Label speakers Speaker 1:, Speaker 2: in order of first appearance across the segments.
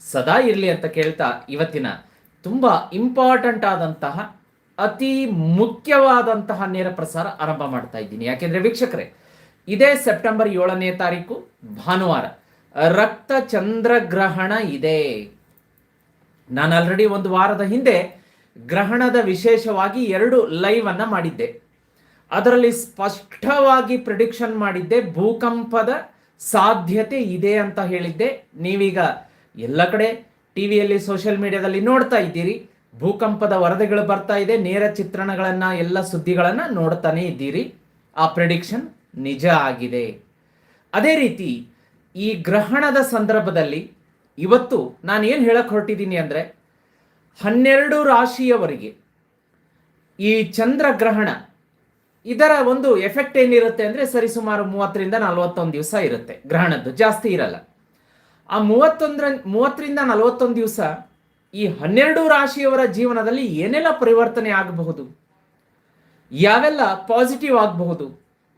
Speaker 1: ಸದಾ ಇರಲಿ ಅಂತ ಕೇಳ್ತಾ ಇವತ್ತಿನ ತುಂಬ ಇಂಪಾರ್ಟೆಂಟ್ ಆದಂತಹ, ಅತಿ ಮುಖ್ಯವಾದಂತಹ ನೇರ ಪ್ರಸಾರ ಆರಂಭ ಮಾಡ್ತಾ ಇದ್ದೀನಿ. ಯಾಕೆಂದ್ರೆ ವೀಕ್ಷಕರೇ, ಇದೇ ಸೆಪ್ಟೆಂಬರ್ ಏಳನೇ ತಾರೀಕು, ಭಾನುವಾರ ರಕ್ತ ಚಂದ್ರಗ್ರಹಣ ಇದೆ. ನಾನು ಆಲ್ರೆಡಿ ಒಂದು ವಾರದ ಹಿಂದೆ ಗ್ರಹಣದ ವಿಶೇಷವಾಗಿ ಎರಡು ಲೈವ್ ಅನ್ನ ಮಾಡಿದ್ದೆ. ಅದರಲ್ಲಿ ಸ್ಪಷ್ಟವಾಗಿ ಪ್ರಿಡಿಕ್ಷನ್ ಮಾಡಿದ್ದೆ, ಭೂಕಂಪದ ಸಾಧ್ಯತೆ ಇದೆ ಅಂತ ಹೇಳಿದ್ದೆ. ನೀವೀಗ ಎಲ್ಲ ಕಡೆ ಟಿವಿಯಲ್ಲಿ ಸೋಷಿಯಲ್ ಮೀಡಿಯಾದಲ್ಲಿ ನೋಡ್ತಾ ಇದ್ದೀರಿ. ಭೂಕಂಪದ ವರದಿಗಳು ಬರ್ತಾ ಇದೆ. ನೇರ ಚಿತ್ರಣಗಳನ್ನು, ಎಲ್ಲ ಸುದ್ದಿಗಳನ್ನು ನೋಡ್ತಾನೆ ಇದ್ದೀರಿ. ಆ ಪ್ರಿಡಿಕ್ಷನ್ ನಿಜ ಆಗಿದೆ. ಅದೇ ರೀತಿ, ಈ ಗ್ರಹಣದ ಸಂದರ್ಭದಲ್ಲಿ ಇವತ್ತು ನಾನು ಏನು ಹೇಳಕ್ಕೆ ಹೊರಟಿದ್ದೀನಿ ಅಂದ್ರೆ, ಹನ್ನೆರಡು ರಾಶಿಯವರಿಗೆ ಈ ಚಂದ್ರಗ್ರಹಣ ಇದರ ಒಂದು ಎಫೆಕ್ಟ್ ಏನಿರುತ್ತೆ ಅಂದ್ರೆ ಸರಿಸುಮಾರು ಮೂವತ್ತರಿಂದ ನಲವತ್ತೊಂದು ದಿವಸ ಇರುತ್ತೆ. ಗ್ರಹಣದ್ದು ಜಾಸ್ತಿ ಇರಲ್ಲ. ಆ ಮೂವತ್ತೊಂದರ, ಮೂವತ್ತರಿಂದ ನಲವತ್ತೊಂದು ದಿವಸ ಈ ಹನ್ನೆರಡು ರಾಶಿಯವರ ಜೀವನದಲ್ಲಿ ಏನೆಲ್ಲ ಪರಿವರ್ತನೆ ಆಗಬಹುದು? ಯಾವೆಲ್ಲ ಪಾಸಿಟಿವ್ ಆಗಬಹುದು?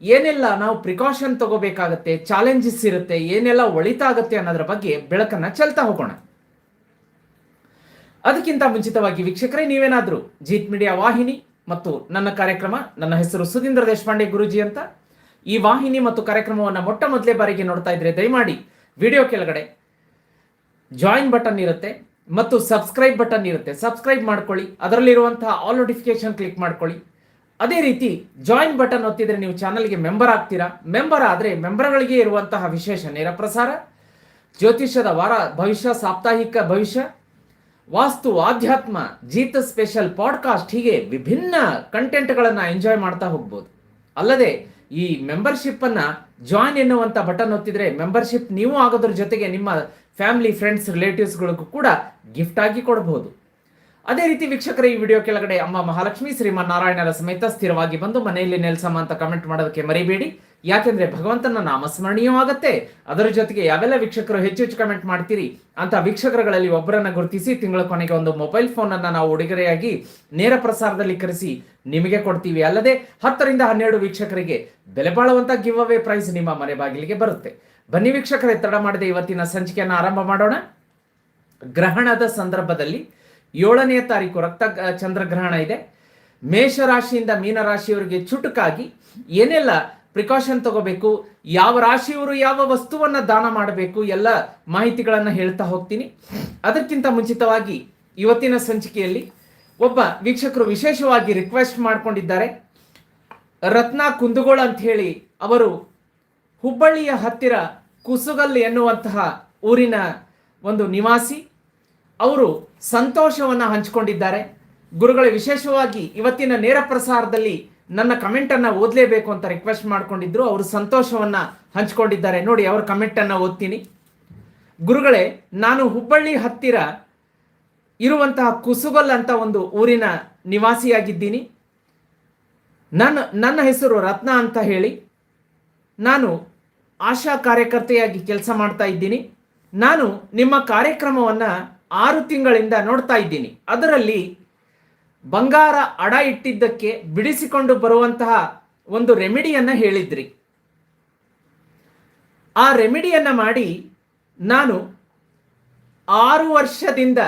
Speaker 1: ಏನೆಲ್ಲ ನಾವು ಪ್ರಿಕಾಷನ್ ತಗೋಬೇಕಾಗತ್ತೆ ಚಾಲೆಂಜಸ್ ಇರುತ್ತೆ, ಏನೆಲ್ಲ ಒಳಿತಾಗತ್ತೆ ಅನ್ನೋದ್ರ ಬಗ್ಗೆ ಬೆಳಕನ್ನ ಚೆಲ್ತಾ ಹೋಗೋಣ. ಅದಕ್ಕಿಂತ ಮುಂಚಿತವಾಗಿ ವೀಕ್ಷಕರೇ, ನೀವೇನಾದರೂ ಜೀತ್ ಮೀಡಿಯಾ ವಾಹಿನಿ ಮತ್ತು ನನ್ನ ಕಾರ್ಯಕ್ರಮ, ನನ್ನ ಹೆಸರು ಸುಧೀಂದ್ರ ದೇಶಪಾಂಡೆ ಗುರುಜಿ ಅಂತ. ಈ ವಾಹಿನಿ ಮತ್ತು ಕಾರ್ಯಕ್ರಮವನ್ನು ಮೊಟ್ಟ ಮೊದಲೇ ಬಾರಿಗೆ ನೋಡ್ತಾ ಇದ್ರೆ ದಯಮಾಡಿ ವಿಡಿಯೋ ಕೆಳಗಡೆ ಜಾಯಿನ್ ಬಟನ್ ಇರುತ್ತೆ ಮತ್ತು ಸಬ್ಸ್ಕ್ರೈಬ್ ಬಟನ್ ಇರುತ್ತೆ. ಸಬ್ಸ್ಕ್ರೈಬ್ ಮಾಡ್ಕೊಳ್ಳಿ. ಅದರಲ್ಲಿರುವಂತಹ ಆಲ್ ನೋಟಿಫಿಕೇಶನ್ ಕ್ಲಿಕ್ ಮಾಡ್ಕೊಳ್ಳಿ. ಅದೇ ರೀತಿ ಜಾಯಿನ್ ಬಟನ್ ಒತ್ತಿದ್ರೆ ನೀವು ಚಾನಲ್ಗೆ ಮೆಂಬರ್ ಆಗ್ತೀರಾ? ಮೆಂಬರ್ ಆದರೆ ಮೆಂಬರ್ಗಳಿಗೆ ಇರುವಂತಹ ವಿಶೇಷ ನೇರ ಪ್ರಸಾರ, ಜ್ಯೋತಿಷ್ಯದ ವಾರ, ಭವಿಷ್ಯ, ಸಾಪ್ತಾಹಿಕ ಭವಿಷ್ಯ, ವಾಸ್ತು, ಆಧ್ಯಾತ್ಮ, ಜೀತ ಸ್ಪೆಷಲ್ ಪಾಡ್ಕಾಸ್ಟ್ ಹೀಗೆ ವಿಭಿನ್ನ ಕಂಟೆಂಟ್ಗಳನ್ನು ಎಂಜಾಯ್ ಮಾಡ್ತಾ ಹೋಗ್ಬೋದು. ಅಲ್ಲದೆ ಈ ಮೆಂಬರ್ಶಿಪ್ ಅನ್ನ ಜಾಯಿನ್ ಎನ್ನುವಂತ ಬಟನ್ ಒತ್ತಿದ್ರೆ ಮೆಂಬರ್ಶಿಪ್ ನೀವು ಆಗೋದ್ರ ಜೊತೆಗೆ ನಿಮ್ಮ ಫ್ಯಾಮಿಲಿ ಫ್ರೆಂಡ್ಸ್ ರಿಲೇಟಿವ್ಸ್ಗಳಿಗೂ ಕೂಡ ಗಿಫ್ಟ್ ಆಗಿ ಕೊಡಬಹುದು ಅದೇ ರೀತಿ ವೀಕ್ಷಕರ, ಈ ವಿಡಿಯೋ ಕೆಳಗಡೆ ಅಮ್ಮ ಮಹಾಲಕ್ಷ್ಮಿ ಶ್ರೀಮನ್ ನಾರಾಯಣರ ಸಮೇತ ಸ್ಥಿರವಾಗಿ ಬಂದು ಮನೆಯಲ್ಲಿ ನೆಲೆಸಮ್ಮ ಅಂತ ಕಮೆಂಟ್ ಮಾಡೋದಕ್ಕೆ ಮರಿಬೇಡಿ. ಯಾಕೆಂದ್ರೆ ಭಗವಂತನ ನಾಮಸ್ಮರಣೀಯವಾಗತ್ತೆ ಅದರ ಜೊತೆಗೆ ಯಾವೆಲ್ಲ ವೀಕ್ಷಕರು ಹೆಚ್ಚು ಹೆಚ್ಚು ಕಮೆಂಟ್ ಮಾಡ್ತೀರಿ ಅಂತ ವೀಕ್ಷಕರುಗಳಲ್ಲಿ ಒಬ್ಬರನ್ನ ಗುರುತಿಸಿ ತಿಂಗಳ ಕೊನೆಗೆ ಒಂದು ಮೊಬೈಲ್ ಫೋನ್ ಅನ್ನ ನಾವು ಉಡುಗೊರೆಯಾಗಿ ನೇರ ಪ್ರಸಾರದಲ್ಲಿ ಕರೆಸಿ ನಿಮಗೆ ಕೊಡ್ತೀವಿ. ಅಲ್ಲದೆ ಹತ್ತರಿಂದ ಹನ್ನೆರಡು ವೀಕ್ಷಕರಿಗೆ ಬೆಲೆ ಬಾಳುವಂತ ಗಿವ್ ಅವೇ ಪ್ರೈಸ್ ನಿಮ್ಮ ಮನೆ ಬಾಗಿಲಿಗೆ ಬರುತ್ತೆ. ಬನ್ನಿ ವೀಕ್ಷಕರೇ ತಡ ಮಾಡದೆ ಇವತ್ತಿನ ಸಂಚಿಕೆಯನ್ನು ಆರಂಭ ಮಾಡೋಣ. ಗ್ರಹಣದ ಸಂದರ್ಭದಲ್ಲಿ ಏಳನೇ ತಾರೀಕು ರಕ್ತ ಚಂದ್ರಗ್ರಹಣ ಇದೆ. ಮೇಷರಾಶಿಯಿಂದ ಮೀನರಾಶಿಯವರಿಗೆ ಚುಟುಕಾಗಿ ಏನೆಲ್ಲ ಪ್ರಿಕಾಷನ್ ತಗೋಬೇಕು. ಯಾವ ರಾಶಿಯವರು ಯಾವ ವಸ್ತುವನ್ನ ದಾನ ಮಾಡಬೇಕು ಎಲ್ಲ ಮಾಹಿತಿಗಳನ್ನು ಹೇಳ್ತಾ ಹೋಗ್ತೀನಿ. ಅದಕ್ಕಿಂತ ಮುಂಚಿತವಾಗಿ ಇವತ್ತಿನ ಸಂಚಿಕೆಯಲ್ಲಿ ಒಬ್ಬ ವೀಕ್ಷಕರು ವಿಶೇಷವಾಗಿ ರಿಕ್ವೆಸ್ಟ್ ಮಾಡ್ಕೊಂಡಿದ್ದಾರೆ. ರತ್ನ ಕುಂದುಗೋಳ ಅಂತ ಹೇಳಿ ಅವರು ಹುಬ್ಬಳ್ಳಿಯ ಹತ್ತಿರ ಕುಸುಗಲ್ ಎನ್ನುವಂತಹ ಊರಿನ ಒಂದು ನಿವಾಸಿ. ಅವರು ಸಂತೋಷವನ್ನ ಹಂಚಿಕೊಂಡಿದ್ದಾರೆ. ಗುರುಗಳ, ವಿಶೇಷವಾಗಿ ಇವತ್ತಿನ ನೇರ ಪ್ರಸಾರದಲ್ಲಿ ನನ್ನ ಕಮೆಂಟನ್ನು ಓದಲೇಬೇಕು ಅಂತ ರಿಕ್ವೆಸ್ಟ್ ಮಾಡ್ಕೊಂಡಿದ್ರು, ಅವರು ಸಂತೋಷವನ್ನ ಹಂಚಿಕೊಂಡಿದ್ದಾರೆ. ನೋಡಿ, ಅವ್ರ ಕಮೆಂಟನ್ನು ಓದ್ತೀನಿ. ಗುರುಗಳೇ, ನಾನು ಹುಬ್ಬಳ್ಳಿ ಹತ್ತಿರ ಇರುವಂತಹ ಕುಸುಗಲ್ ಅಂತ ಒಂದು ಊರಿನ ನಿವಾಸಿಯಾಗಿದ್ದೀನಿ. ನನ್ನ ನನ್ನ ಹೆಸರು ರತ್ನ ಅಂತ ಹೇಳಿ, ನಾನು ಆಶಾ ಕಾರ್ಯಕರ್ತೆಯಾಗಿ ಕೆಲಸ ಮಾಡ್ತಾ ಇದ್ದೀನಿ. ನಾನು ನಿಮ್ಮ ಕಾರ್ಯಕ್ರಮವನ್ನು ಆರು ತಿಂಗಳಿಂದ ನೋಡ್ತಾ ಇದ್ದೀನಿ. ಅದರಲ್ಲಿ ಬಂಗಾರ ಅಡ ಇಟ್ಟಿದ್ದಕ್ಕೆ ಬಿಡಿಸಿಕೊಂಡು ಬರುವಂತಹ ಒಂದು ರೆಮಿಡಿಯನ್ನು ಹೇಳಿದ್ರಿ. ಆ ರೆಮಿಡಿಯನ್ನು ಮಾಡಿ ನಾನು ಆರು ವರ್ಷದಿಂದ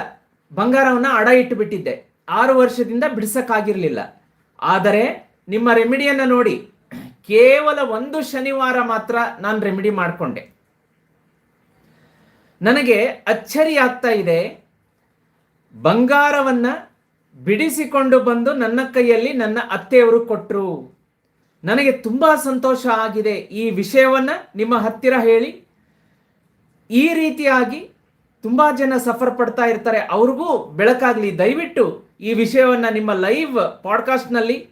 Speaker 1: ಬಂಗಾರವನ್ನು ಅಡ ಇಟ್ಟುಬಿಟ್ಟಿದ್ದೆ. ಆರು ವರ್ಷದಿಂದ ಬಿಡಿಸಕ್ಕಾಗಿರಲಿಲ್ಲ. ಆದರೆ ನಿಮ್ಮ ರೆಮಿಡಿಯನ್ನು ನೋಡಿ ಕೇವಲ ಒಂದು ಶನಿವಾರ ಮಾತ್ರ ನಾನು ರೆಮಿಡಿ ಮಾಡಿಕೊಂಡೆ. ನನಗೆ ಅಚ್ಚರಿ ಆಗ್ತಾ ಇದೆ. ಬಂಗಾರವನ್ನ ಬಿಡಿಸಿಕೊಂಡು ಬಂದು ನನ್ನ ಕೈಯಲ್ಲಿ ನನ್ನ ಅತ್ತೆಯವರು ಕೊಟ್ಟರು ನನಗೆ ತುಂಬಾ ಸಂತೋಷ ಆಗಿದೆ ಈ ವಿಷಯವನ್ನ ನಿಮ್ಮ ಹತ್ತಿರ ಹೇಳಿ. ಈ ರೀತಿಯಾಗಿ ತುಂಬಾ ಜನ ಸಫರ್ ಪಡ್ತಾ ಇರ್ತಾರೆ. ಅವ್ರಿಗೂ ಬೆಳಕಾಗಲಿ. ದಯವಿಟ್ಟು ಈ ವಿಷಯವನ್ನ ನಿಮ್ಮ ಲೈವ್ ಪಾಡ್ಕಾಸ್ಟ್ನಲ್ಲಿ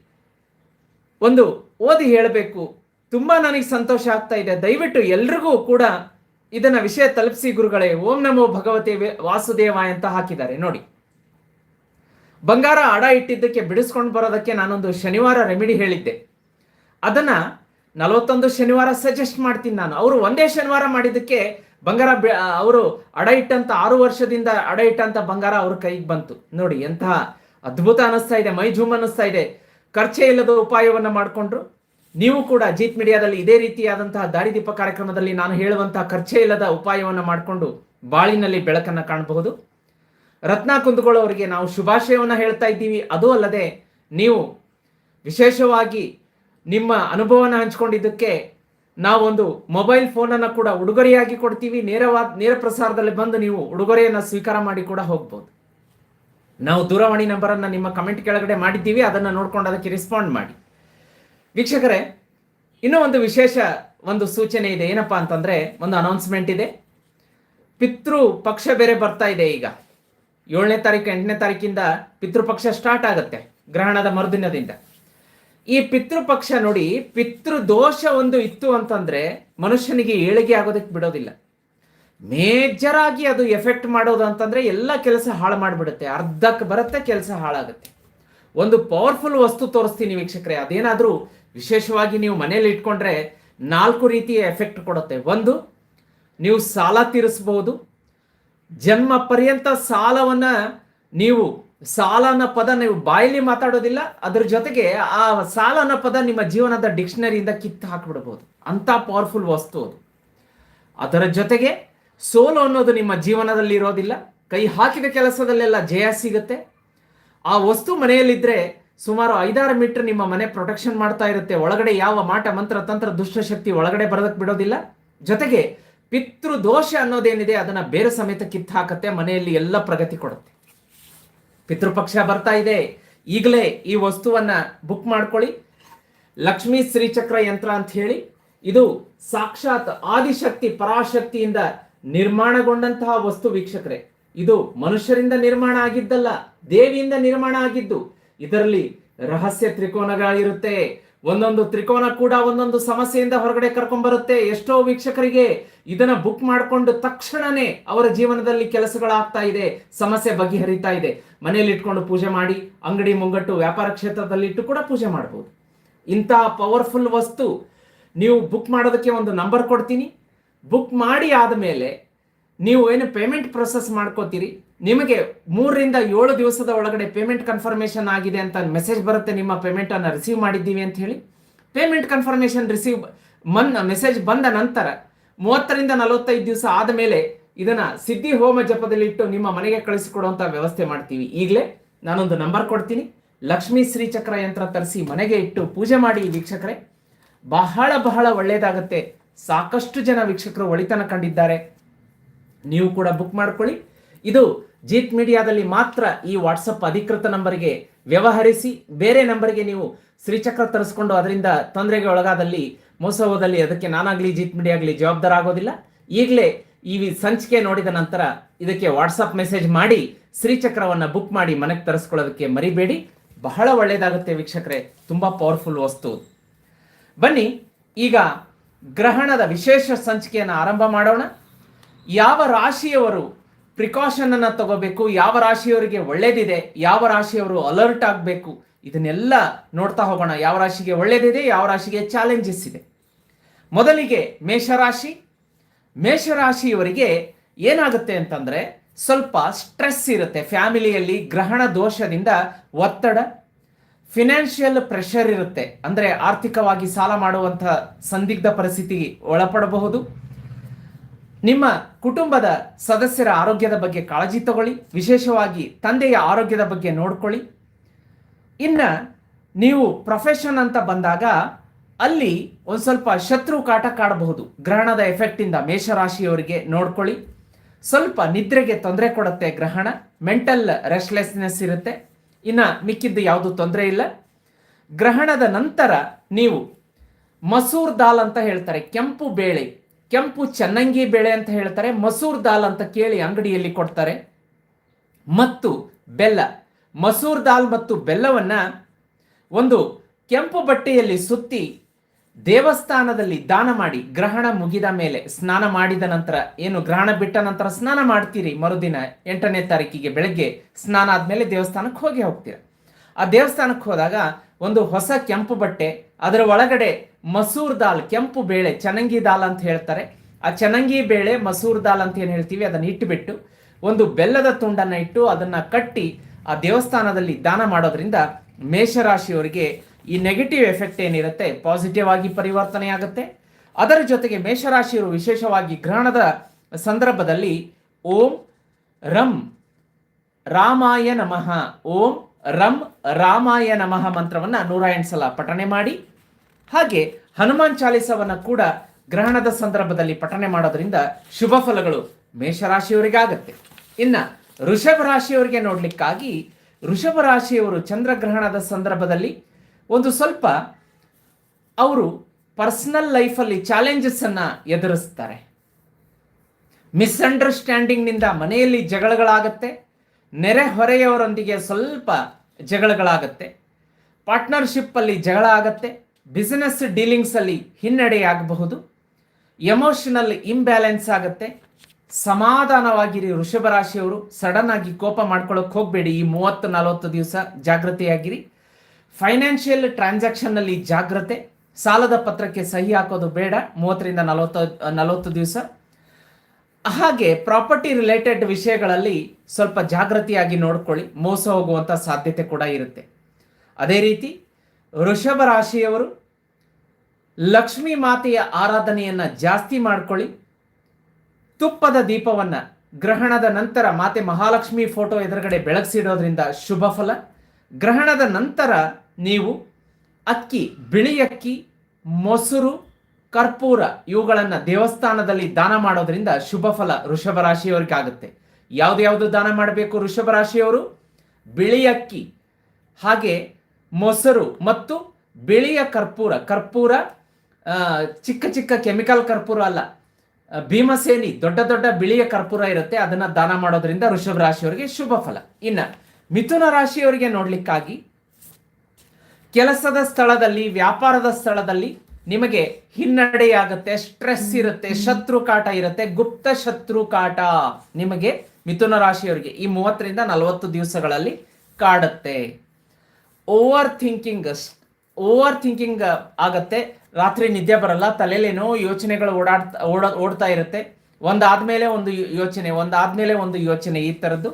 Speaker 1: ಒಂದು ಓದಿ ಹೇಳಬೇಕು. ತುಂಬಾ ನನಗೆ ಸಂತೋಷ ಆಗ್ತಾ ಇದೆ. ದಯವಿಟ್ಟು ಎಲ್ರಿಗೂ ಕೂಡ ಇದನ್ನ ವಿಷಯ ತಲುಪಿಸಿ ಗುರುಗಳೇ. ಓಂ ನಮೋ ಭಗವತೆ ವಾಸುದೇವ ಅಂತ ಹಾಕಿದ್ದಾರೆ. ನೋಡಿ. ಬಂಗಾರ ಅಡ ಇಟ್ಟಿದ್ದಕ್ಕೆ ಬಿಡಿಸ್ಕೊಂಡು ಬರೋದಕ್ಕೆ ನಾನೊಂದು ಶನಿವಾರ ರೆಮಿಡಿ ಹೇಳಿದ್ದೆ. ಅದನ್ನು ನಲವತ್ತೊಂದು ಶನಿವಾರ ಸಜೆಸ್ಟ್ ಮಾಡ್ತೀನಿ ನಾನು. ಅವರು ಒಂದೇ ಶನಿವಾರ ಮಾಡಿದ್ದಕ್ಕೆ ಬಂಗಾರ ಅವರು ಅಡ ಇಟ್ಟಂಥ ಆರು ವರ್ಷದಿಂದ ಅಡ ಇಟ್ಟಂಥ ಬಂಗಾರ ಅವ್ರ ಕೈಗೆ ಬಂತು. ನೋಡಿ ಎಂತಹ ಅದ್ಭುತ ಅನಿಸ್ತಾ ಇದೆ, ಮೈ ಜೂಮ್ ಅನ್ನಿಸ್ತಾ ಇದೆ. ಖರ್ಚೆ ಇಲ್ಲದ ಉಪಾಯವನ್ನು ಮಾಡಿಕೊಂಡ್ರು. ನೀವು ಕೂಡ ಜೀತ್ ಮೀಡಿಯಾದಲ್ಲಿ ಇದೇ ರೀತಿಯಾದಂತಹ ದಾರಿದೀಪ ಕಾರ್ಯಕ್ರಮದಲ್ಲಿ ನಾನು ಹೇಳುವಂತಹ ಖರ್ಚೆ ಇಲ್ಲದ ಉಪಾಯವನ್ನು ಮಾಡಿಕೊಂಡು ಬಾಳಿನಲ್ಲಿ ಬೆಳಕನ್ನು ಕಾಣಬಹುದು. ರತ್ನ ಕುಂದಗೋಳವರಿಗೆ ನಾವು ಶುಭಾಶಯವನ್ನು ಹೇಳ್ತಾ ಇದ್ದೀವಿ. ಅದು ಅಲ್ಲದೆ ನೀವು ವಿಶೇಷವಾಗಿ ನಿಮ್ಮ ಅನುಭವನ ಹಂಚ್ಕೊಂಡಿದ್ದಕ್ಕೆ ನಾವೊಂದು ಮೊಬೈಲ್ ಫೋನನ್ನು ಕೂಡ ಉಡುಗೊರೆಯಾಗಿ ಕೊಡ್ತೀವಿ. ನೇರವಾದ, ನೇರ ಪ್ರಸಾರದಲ್ಲಿ ಬಂದು ನೀವು ಉಡುಗೊರೆಯನ್ನು ಸ್ವೀಕಾರ ಮಾಡಿ ಕೂಡ ಹೋಗ್ಬೋದು. ನಾವು ದೂರವಾಣಿ ನಂಬರನ್ನು ನಿಮ್ಮ ಕಮೆಂಟ್ ಕೆಳಗಡೆ ಮಾಡಿದ್ದೀವಿ. ಅದನ್ನು ನೋಡ್ಕೊಂಡು ಅದಕ್ಕೆ ರೆಸ್ಪಾಂಡ್ ಮಾಡಿ. ವೀಕ್ಷಕರೇ, ಇನ್ನೂ ಒಂದು ವಿಶೇಷ ಒಂದು ಸೂಚನೆ ಇದೆ. ಏನಪ್ಪಾ ಅಂತಂದರೆ ಒಂದು ಅನೌನ್ಸ್ಮೆಂಟ್ ಇದೆ. ಪಿತೃ ಪಕ್ಷ ಬೇರೆ ಬರ್ತಾ ಇದೆ ಈಗ. ಏಳನೇ ತಾರೀಕು, ಎಂಟನೇ ತಾರೀಕಿಂದ ಪಿತೃಪಕ್ಷ ಸ್ಟಾರ್ಟ್ ಆಗುತ್ತೆ, ಗ್ರಹಣದ ಮರುದಿನದಿಂದ. ಈ ಪಿತೃಪಕ್ಷ ನೋಡಿ ಪಿತೃ ದೋಷ ಒಂದು ಇತ್ತು ಅಂತಂದ್ರೆ ಮನುಷ್ಯನಿಗೆ ಏಳಿಗೆ ಆಗೋದಕ್ಕೆ ಬಿಡೋದಿಲ್ಲ. ಮೇಜರ್ ಆಗಿ ಅದು ಎಫೆಕ್ಟ್ ಮಾಡೋದು ಅಂತಂದ್ರೆ ಎಲ್ಲ ಕೆಲಸ ಹಾಳು ಮಾಡಿಬಿಡುತ್ತೆ, ಅರ್ಧಕ್ಕೆ ಬರುತ್ತೆ, ಕೆಲಸ ಹಾಳಾಗುತ್ತೆ. ಒಂದು ಪವರ್ಫುಲ್ ವಸ್ತು ತೋರಿಸ್ತೀನಿ ವೀಕ್ಷಕರೆ, ಅದೇನಾದರೂ ವಿಶೇಷವಾಗಿ ನೀವು ಮನೇಲಿ ಇಟ್ಕೊಂಡ್ರೆ ನಾಲ್ಕು ರೀತಿಯ ಎಫೆಕ್ಟ್ ಕೊಡುತ್ತೆ. ಒಂದು, ನೀವು ಸಾಲ ತೀರಿಸಬಹುದು ಜನ್ಮ ಪರ್ಯಂತ ಸಾಲವನ್ನ ನೀವು ಸಾಲ ಅನ್ನೋ ಪದ ನೀವು ಬಾಯಲ್ಲಿ ಮಾತಾಡೋದಿಲ್ಲ, ಅದ್ರ ಜೊತೆಗೆ ಆ ಸಾಲ ಅನ್ನೋ ಪದ ನಿಮ್ಮ ಜೀವನದ ಡಿಕ್ಷನರಿಯಿಂದ ಕಿತ್ತು ಹಾಕ್ಬಿಡ್ಬೋದು. ಅಂತ ಪವರ್ಫುಲ್ ವಸ್ತು ಅದು. ಅದರ ಜೊತೆಗೆ ಸೋಲು ಅನ್ನೋದು ನಿಮ್ಮ ಜೀವನದಲ್ಲಿ ಇರೋದಿಲ್ಲ. ಕೈ ಹಾಕಿದ ಕೆಲಸದಲ್ಲೆಲ್ಲ ಜಯ ಸಿಗುತ್ತೆ. ಆ ವಸ್ತು ಮನೆಯಲ್ಲಿದ್ದರೆ ಸುಮಾರು ಐದಾರು ಮೀಟರ್ ನಿಮ್ಮ ಮನೆ ಪ್ರೊಟೆಕ್ಷನ್ ಮಾಡ್ತಾ ಇರುತ್ತೆ. ಒಳಗಡೆ ಯಾವ ಮಾಟ, ಮಂತ್ರ, ತಂತ್ರ ದುಷ್ಟಶಕ್ತಿ ಒಳಗಡೆ ಬರೋದಕ್ಕೆ ಬಿಡೋದಿಲ್ಲ. ಜೊತೆಗೆ ಪಿತೃ ದೋಷ ಅನ್ನೋದೇನಿದೆ ಅದನ್ನ ಬೇರೆ ಸಮೇತ ಕಿತ್ತು ಹಾಕತ್ತೆ, ಮನೆಯಲ್ಲಿ ಎಲ್ಲ ಪ್ರಗತಿ ಕೊಡುತ್ತೆ. ಪಿತೃಪಕ್ಷ ಬರ್ತಾ ಇದೆ. ಈಗಲೇ ಈ ವಸ್ತುವನ್ನ ಬುಕ್ ಮಾಡ್ಕೊಳ್ಳಿ. ಲಕ್ಷ್ಮೀ ಶ್ರೀಚಕ್ರ ಯಂತ್ರ ಅಂತ ಹೇಳಿ, ಇದು ಸಾಕ್ಷಾತ್ ಆದಿಶಕ್ತಿ, ಪರಾಶಕ್ತಿಯಿಂದ ನಿರ್ಮಾಣಗೊಂಡಂತಹ ವಸ್ತು ವೀಕ್ಷಕರೇ. ಇದು ಮನುಷ್ಯರಿಂದ ನಿರ್ಮಾಣ ಆಗಿದ್ದಲ್ಲ, ದೇವಿಯಿಂದ ನಿರ್ಮಾಣ ಆಗಿದ್ದು. ಇದರಲ್ಲಿ ರಹಸ್ಯ ತ್ರಿಕೋನಗಳಿರುತ್ತೆ. ಒಂದೊಂದು ತ್ರಿಕೋನ ಕೂಡ ಒಂದೊಂದು ಸಮಸ್ಯೆಯಿಂದ ಹೊರಗಡೆ ಕರ್ಕೊಂಡ್ ಬರುತ್ತೆ ಎಷ್ಟೋ ವೀಕ್ಷಕರಿಗೆ ಇದನ್ನ ಬುಕ್ ಮಾಡಿಕೊಂಡು ತಕ್ಷಣನೇ ಅವರ ಜೀವನದಲ್ಲಿ ಕೆಲಸಗಳಾಗ್ತಾ ಇದೆ, ಸಮಸ್ಯೆ ಬಗೆಹರಿತಾ ಇದೆ. ಮನೆಯಲ್ಲಿ ಇಟ್ಕೊಂಡು ಪೂಜೆ ಮಾಡಿ, ಅಂಗಡಿ ಮುಂಗಟ್ಟು, ವ್ಯಾಪಾರ ಕ್ಷೇತ್ರದಲ್ಲಿ ಇಟ್ಟು ಕೂಡ ಪೂಜೆ ಮಾಡಬಹುದು ಇಂತಹ ಪವರ್ಫುಲ್ ವಸ್ತು ನೀವು ಬುಕ್ ಮಾಡೋದಕ್ಕೆ ಒಂದು ನಂಬರ್ ಕೊಡ್ತೀನಿ. ಬುಕ್ ಮಾಡಿ ಆದಮೇಲೆ ನೀವು ಏನು ಪೇಮೆಂಟ್ ಪ್ರೊಸೆಸ್ ಮಾಡ್ಕೋತೀರಿ? ನಿಮಗೆ ಮೂರರಿಂದ ಏಳು ದಿವಸದ ಒಳಗಡೆ ಪೇಮೆಂಟ್ ಕನ್ಫರ್ಮೇಷನ್ ಆಗಿದೆ ಅಂತ ಮೆಸೇಜ್ ಬರುತ್ತೆ, ನಿಮ್ಮ ಪೇಮೆಂಟ್ ಅನ್ನು ರಿಸೀವ್ ಮಾಡಿದ್ದೀವಿ ಅಂತ ಹೇಳಿ. ಪೇಮೆಂಟ್ ಕನ್ಫರ್ಮೇಷನ್ ರಿಸೀವ್ ಮನ್ ಮೆಸೇಜ್ ಬಂದ ನಂತರ ಮೂವತ್ತರಿಂದ ನಲವತ್ತೈದು ದಿವಸ ಆದಮೇಲೆ ಇದನ್ನ ಸಿದ್ಧಿ ಹೋಮ ಜಪದಲ್ಲಿ ಇಟ್ಟು ನಿಮ್ಮ ಮನೆಗೆ ಕಳಿಸಿಕೊಡುವಂಥ ವ್ಯವಸ್ಥೆ ಮಾಡ್ತೀವಿ. ಈಗಲೇ ನಾನೊಂದು ನಂಬರ್ ಕೊಡ್ತೀನಿ. ಲಕ್ಷ್ಮೀ ಶ್ರೀಚಕ್ರ ಯಂತ್ರ ತರಿಸಿ ಮನೆಗೆ ಇಟ್ಟು ಪೂಜೆ ಮಾಡಿ ವೀಕ್ಷಕರೇ. ಬಹಳ ಬಹಳ ಒಳ್ಳೆಯದಾಗತ್ತೆ ಸಾಕಷ್ಟು ಜನ ವೀಕ್ಷಕರು ಒಳಿತನ ಕಂಡಿದ್ದಾರೆ. ನೀವು ಕೂಡ ಬುಕ್ ಮಾಡ್ಕೊಳ್ಳಿ. ಇದು ಜೀತ್ ಮೀಡಿಯಾದಲ್ಲಿ ಮಾತ್ರ ಈ ವಾಟ್ಸಪ್ ಅಧಿಕೃತ ನಂಬರ್ಗೆ ವ್ಯವಹರಿಸಿ ಬೇರೆ ನಂಬರ್ಗೆ ನೀವು ಶ್ರೀಚಕ್ರ ತರಿಸ್ಕೊಂಡು ಅದರಿಂದ ತೊಂದರೆಗೆ ಒಳಗಾದಲ್ಲಿ ಮೋಸ ಹೋದಲ್ಲಿ ಅದಕ್ಕೆ ನಾನಾಗಲಿ ಜೀತ್ ಮೀಡಿಯಾ ಆಗಲಿ ಜವಾಬ್ದಾರ ಆಗೋದಿಲ್ಲ ಈಗಲೇ ಈ ಸಂಚಿಕೆ ನೋಡಿದ ನಂತರ ಇದಕ್ಕೆ ವಾಟ್ಸಪ್ ಮೆಸೇಜ್ ಮಾಡಿ ಶ್ರೀಚಕ್ರವನ್ನು ಬುಕ್ ಮಾಡಿ ಮನೆಗೆ ತರಿಸ್ಕೊಳ್ಳೋದಕ್ಕೆ ಮರಿಬೇಡಿ. ಬಹಳ ಒಳ್ಳೆಯದಾಗುತ್ತೆ ವೀಕ್ಷಕರೇ, ತುಂಬಾ ಪವರ್ಫುಲ್ ವಸ್ತು. ಬನ್ನಿ, ಈಗ ಗ್ರಹಣದ ವಿಶೇಷ ಸಂಚಿಕೆಯನ್ನು ಆರಂಭ ಮಾಡೋಣ. ಯಾವ ರಾಶಿಯವರು ಪ್ರಿಕಾಷನ್ ಅನ್ನ ತಗೋಬೇಕು, ಯಾವ ರಾಶಿಯವರಿಗೆ ಒಳ್ಳೇದಿದೆ, ಯಾವ ರಾಶಿಯವರು ಅಲರ್ಟ್ ಆಗಬೇಕು, ಇದನ್ನೆಲ್ಲ ನೋಡ್ತಾ ಹೋಗೋಣ. ಯಾವ ರಾಶಿಗೆ ಒಳ್ಳೇದಿದೆ, ಯಾವ ರಾಶಿಗೆ ಚಾಲೆಂಜಸ್ ಇದೆ. ಮೊದಲಿಗೆ ಮೇಷರಾಶಿ. ಮೇಷರಾಶಿಯವರಿಗೆ ಏನಾಗುತ್ತೆ ಅಂತಂದ್ರೆ ಸ್ವಲ್ಪ ಸ್ಟ್ರೆಸ್ ಇರುತ್ತೆ. ಫ್ಯಾಮಿಲಿಯಲ್ಲಿ ಗ್ರಹಣ ದೋಷದಿಂದ ಒತ್ತಡ ಫಿನಾನ್ಷಿಯಲ್ ಪ್ರೆಷರ್ ಇರುತ್ತೆ. ಅಂದ್ರೆ ಆರ್ಥಿಕವಾಗಿ ಸಾಲ ಮಾಡುವಂಥ ಸಂದಿಗ್ಧ ಪರಿಸ್ಥಿತಿ ಒಳಪಡಬಹುದು. ನಿಮ್ಮ ಕುಟುಂಬದ ಸದಸ್ಯರ ಆರೋಗ್ಯದ ಬಗ್ಗೆ ಕಾಳಜಿ ತಗೊಳ್ಳಿ. ವಿಶೇಷವಾಗಿ ತಂದೆಯ ಆರೋಗ್ಯದ ಬಗ್ಗೆ ನೋಡ್ಕೊಳ್ಳಿ. ಇನ್ನು ನೀವು ಪ್ರೊಫೆಷನ್ ಅಂತ ಬಂದಾಗ ಅಲ್ಲಿ ಒಂದು ಸ್ವಲ್ಪ ಶತ್ರು ಕಾಟ ಕಾಡಬಹುದು. ಗ್ರಹಣದ ಎಫೆಕ್ಟಿಂದ ಮೇಷರಾಶಿಯವರಿಗೆ ನೋಡ್ಕೊಳ್ಳಿ. ಸ್ವಲ್ಪ ನಿದ್ರೆಗೆ ತೊಂದರೆ ಕೊಡುತ್ತೆ ಗ್ರಹಣ ಮೆಂಟಲ್ ರೆಸ್ಟ್ಲೆಸ್ನೆಸ್ ಇರುತ್ತೆ. ಇನ್ನು ಮಿಕ್ಕಿದ್ದು ಯಾವುದು ತೊಂದರೆ ಇಲ್ಲ. ಗ್ರಹಣದ ನಂತರ ನೀವು ಮಸೂರ್ ದಾಲ್ ಅಂತ ಹೇಳ್ತಾರೆ, ಕೆಂಪು ಬೇಳೆ. ಕೆಂಪು ಚನ್ನಂಗಿ ಬೆಳೆ ಅಂತ ಹೇಳ್ತಾರೆ, ಮಸೂರ್ ದಾಲ್ ಅಂತ ಕೇಳಿ ಅಂಗಡಿಯಲ್ಲಿ ಕೊಡ್ತಾರೆ. ಮತ್ತು ಬೆಲ್ಲ, ಮಸೂರ್ ದಾಲ್ ಮತ್ತು ಬೆಲ್ಲವನ್ನ ಒಂದು ಕೆಂಪು ಬಟ್ಟೆಯಲ್ಲಿ ಸುತ್ತಿ ದೇವಸ್ಥಾನದಲ್ಲಿ ದಾನ ಮಾಡಿ, ಗ್ರಹಣ ಮುಗಿದ ಮೇಲೆ ಸ್ನಾನ ಮಾಡಿದ ನಂತರ, ಏನು ಗ್ರಹಣ ಬಿಟ್ಟ ನಂತರ ಸ್ನಾನ ಮಾಡ್ತೀರಿ? ಮರುದಿನ ಎಂಟನೇ ತಾರೀಕಿಗೆ ಬೆಳಗ್ಗೆ ಸ್ನಾನ ಆದಮೇಲೆ ದೇವಸ್ಥಾನಕ್ಕೆ ಹೋಗಿ ಹೋಗ್ತೀರ. ಆ ದೇವಸ್ಥಾನಕ್ಕೆ ಹೋದಾಗ ಒಂದು ಹೊಸ ಕೆಂಪು ಬಟ್ಟೆ, ಅದರ ಒಳಗಡೆ ಮಸೂರ್ ದಾಲ್, ಕೆಂಪು ಬೇಳೆ ಚನಂಗಿ ದಾಲ್ ಅಂತ ಹೇಳ್ತಾರೆ. ಆ ಚನಂಗಿ ಬೇಳೆ, ಮಸೂರ್ ದಾಲ್ ಅಂತ ಏನು ಹೇಳ್ತೀವಿ? ಅದನ್ನ ಇಟ್ಟುಬಿಟ್ಟು ಒಂದು ಬೆಲ್ಲದ ತುಂಡನ್ನ ಇಟ್ಟು ಅದನ್ನ ಕಟ್ಟಿ ಆ ದೇವಸ್ಥಾನದಲ್ಲಿ ದಾನ ಮಾಡೋದ್ರಿಂದ ಮೇಷರಾಶಿಯವರಿಗೆ ಈ ನೆಗೆಟಿವ್ ಎಫೆಕ್ಟ್ ಏನಿರುತ್ತೆ? ಪಾಸಿಟಿವ್ ಆಗಿ ಪರಿವರ್ತನೆ ಆಗುತ್ತೆ. ಅದರ ಜೊತೆಗೆ ಮೇಷರಾಶಿಯವರು ವಿಶೇಷವಾಗಿ ಗ್ರಹಣದ ಸಂದರ್ಭದಲ್ಲಿ ಓಂ ರಂ ರಾಮಾಯ ನಮಃ. ಓಂ ರಂ ರಾಮಾಯ ನಮಃ ಮಂತ್ರವನ್ನ ನೂರ ಸಲ ಪಠನೆ ಮಾಡಿ. ಹಾಗೆ ಹನುಮಾನ್ ಚಾಲಿಸವನ್ನ ಕೂಡ ಗ್ರಹಣದ ಸಂದರ್ಭದಲ್ಲಿ ಪಠನೆ ಮಾಡೋದ್ರಿಂದ ಶುಭ ಫಲಗಳು ಮೇಷರಾಶಿಯವರಿಗೆ ಆಗತ್ತೆ ಇನ್ನ ಋಷಭ ರಾಶಿಯವರಿಗೆ ನೋಡಲಿಕ್ಕಾಗಿ ಋಷಭ ರಾಶಿಯವರು ಚಂದ್ರಗ್ರಹಣದ ಸಂದರ್ಭದಲ್ಲಿ ಒಂದು ಸ್ವಲ್ಪ ಅವರು ಪರ್ಸನಲ್ ಲೈಫಲ್ಲಿ ಚಾಲೆಂಜಸ್ ಅನ್ನ ಎದುರಿಸ್ತಾರೆ. ಮಿಸ್ಅಂಡರ್ಸ್ಟ್ಯಾಂಡಿಂಗ್ನಿಂದ ಮನೆಯಲ್ಲಿ ಜಗಳಗಳಾಗತ್ತೆ, ನೆರೆ ಹೊರೆಯವರೊಂದಿಗೆ ಸ್ವಲ್ಪ ಜಗಳಗಳಾಗತ್ತೆ, ಪಾರ್ಟ್ನರ್ಶಿಪ್ಪಲ್ಲಿ ಜಗಳ ಆಗತ್ತೆ ಬಿಸಿನೆಸ್ ಡೀಲಿಂಗ್ಸಲ್ಲಿ ಹಿನ್ನಡೆಯಾಗಬಹುದು. ಎಮೋಷನಲ್ ಇಂಬ್ಯಾಲೆನ್ಸ್ ಆಗುತ್ತೆ. ಸಮಾಧಾನವಾಗಿರಿ ವೃಷಭ ರಾಶಿಯವರು. ಸಡನ್ ಆಗಿ ಕೋಪ ಮಾಡ್ಕೊಳ್ಳೋಕೆ ಹೋಗಬೇಡಿ. ಈ ಮೂವತ್ತು, ನಲವತ್ತು ದಿವಸ ಜಾಗೃತಿಯಾಗಿರಿ ಫೈನಾನ್ಷಿಯಲ್ ಟ್ರಾನ್ಸಾಕ್ಷನ್ನಲ್ಲಿ ಜಾಗ್ರತೆ. ಸಾಲದ ಪತ್ರಕ್ಕೆ ಸಹಿ ಹಾಕೋದು ಬೇಡ. ಮೂವತ್ತರಿಂದ ನಲವತ್ತು ನಲವತ್ತು ದಿವಸ. ಹಾಗೆ ಪ್ರಾಪರ್ಟಿ ರಿಲೇಟೆಡ್ ವಿಷಯಗಳಲ್ಲಿ ಸ್ವಲ್ಪ ಜಾಗೃತಿಯಾಗಿ ನೋಡ್ಕೊಳ್ಳಿ. ಮೋಸ ಹೋಗುವಂಥ ಸಾಧ್ಯತೆ ಕೂಡ ಇರುತ್ತೆ. ಅದೇ ರೀತಿ ವೃಷಭ ರಾಶಿಯವರು ಲಕ್ಷ್ಮೀ ಮಾತೆಯ ಆರಾಧನೆಯನ್ನ ಜಾಸ್ತಿ ಮಾಡ್ಕೊಳ್ಳಿ. ತುಪ್ಪದ ದೀಪವನ್ನ ಗ್ರಹಣದ ನಂತರ ಮಾತೆ ಮಹಾಲಕ್ಷ್ಮಿ ಫೋಟೋ ಎದುರುಗಡೆ ಬೆಳಗ್ಸಿಡೋದ್ರಿಂದ ಶುಭ ಫಲ. ಗ್ರಹಣದ ನಂತರ ನೀವು ಅಕ್ಕಿ, ಬಿಳಿ ಅಕ್ಕಿ, ಮೊಸರು, ಕರ್ಪೂರ ಇವುಗಳನ್ನು ದೇವಸ್ಥಾನದಲ್ಲಿ ದಾನ ಮಾಡೋದ್ರಿಂದ ಶುಭ ಫಲ ಆಗುತ್ತೆ. ಯಾವ್ದು ಯಾವುದು ದಾನ ಮಾಡಬೇಕು ಋಷಭ ರಾಶಿಯವರು? ಬಿಳಿ ಅಕ್ಕಿ, ಹಾಗೆ ಮೊಸರು ಮತ್ತು ಬಿಳಿಯ ಕರ್ಪೂರ. ಕರ್ಪೂರ ಚಿಕ್ಕ ಚಿಕ್ಕ ಕೆಮಿಕಲ್ ಕರ್ಪೂರ ಅಲ್ಲ. ಭೀಮಸೇನಿ, ದೊಡ್ಡ ದೊಡ್ಡ ಬಿಳಿಯ ಕರ್ಪೂರ ಇರುತ್ತೆ. ಅದನ್ನ ದಾನ ಮಾಡೋದ್ರಿಂದ ವೃಷಭ ರಾಶಿಯವರಿಗೆ ಶುಭ ಫಲ. ಇನ್ನ ಮಿಥುನ ರಾಶಿಯವರಿಗೆ ನೋಡ್ಲಿಕ್ಕಾಗಿ ಕೆಲಸದ ಸ್ಥಳದಲ್ಲಿ, ವ್ಯಾಪಾರದ ಸ್ಥಳದಲ್ಲಿ ನಿಮಗೆ ಹಿನ್ನಡೆಯಾಗುತ್ತೆ ಸ್ಟ್ರೆಸ್ ಇರುತ್ತೆ ಶತ್ರು ಕಾಟ ಇರುತ್ತೆ, ಗುಪ್ತ ಶತ್ರು ಕಾಟ ನಿಮಗೆ ಮಿಥುನ ರಾಶಿಯವರಿಗೆ ಈ ಮೂವತ್ತರಿಂದ ನಲವತ್ತು ದಿವಸಗಳಲ್ಲಿ ಕಾಡುತ್ತೆ. ಓವರ್ ಥಿಂಕಿಂಗ್ ಓವರ್ ಥಿಂಕಿಂಗ್ ಆಗತ್ತೆ. ರಾತ್ರಿ ನಿದ್ದೆ ಬರಲ್ಲ ತಲೆಯಲ್ಲೇನೋ ಯೋಚನೆಗಳು ಓಡಾಡ್ತಾ ಓಡ, ಓಡ್ತಾ ಇರುತ್ತೆ. ಒಂದಾದ್ಮೇಲೆ ಒಂದು ಯೋಚನೆ ಯೋಚನೆ, ಒಂದಾದ್ಮೇಲೆ ಒಂದು ಯೋಚನೆ ಈ ಥರದ್ದು.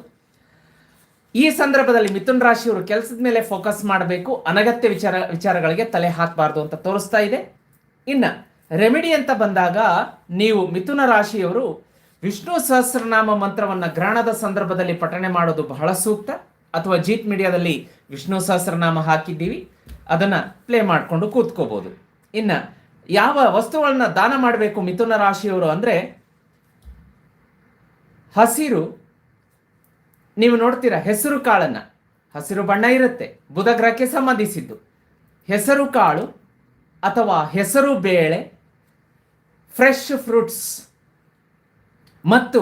Speaker 1: ಈ ಸಂದರ್ಭದಲ್ಲಿ ಮಿಥುನ್ ರಾಶಿಯವರು ಕೆಲಸದ ಮೇಲೆ ಫೋಕಸ್ ಮಾಡಬೇಕು, ಅನಗತ್ಯ ವಿಚಾರ, ವಿಚಾರಗಳಿಗೆ ತಲೆ ಹಾಕಬಾರ್ದು ಅಂತ ತೋರಿಸ್ತಾ ಇದೆ. ಇನ್ನ ರೆಮಿಡಿ ಅಂತ ಬಂದಾಗ ನೀವು ಮಿಥುನ ರಾಶಿಯವರು ವಿಷ್ಣು ಸಹಸ್ರನಾಮ ಮಂತ್ರವನ್ನ ಗ್ರಹಣದ ಸಂದರ್ಭದಲ್ಲಿ ಪಠಣೆ ಮಾಡೋದು ಬಹಳ ಸೂಕ್ತ. ಅಥವಾ ಜೀತ್ ಮೀಡಿಯಾದಲ್ಲಿ ವಿಷ್ಣು ಸಹಸ್ರನಾಮ ಹಾಕಿದ್ದೀವಿ, ಅದನ್ನ ಪ್ಲೇ ಮಾಡಿಕೊಂಡು ಕೂತ್ಕೋಬಹುದು ಇನ್ನ ಯಾವ ವಸ್ತುಗಳನ್ನ ದಾನ ಮಾಡಬೇಕು ಮಿಥುನ ರಾಶಿಯವರು ಅಂದ್ರೆ ಹಸಿರು, ನೀವು ನೋಡ್ತೀರಾ ಹೆಸರು ಕಾಳನ್ನ. ಹಸಿರು ಬಣ್ಣ ಇರುತ್ತೆ. ಬುಧ ಗ್ರಹಕ್ಕೆ ಸಂಬಂಧಿಸಿದ್ದು. ಹೆಸರು ಕಾಳು ಅಥವಾ ಹೆಸರು ಬೇಳೆ ಫ್ರೆಶ್ ಫ್ರೂಟ್ಸ್ ಮತ್ತು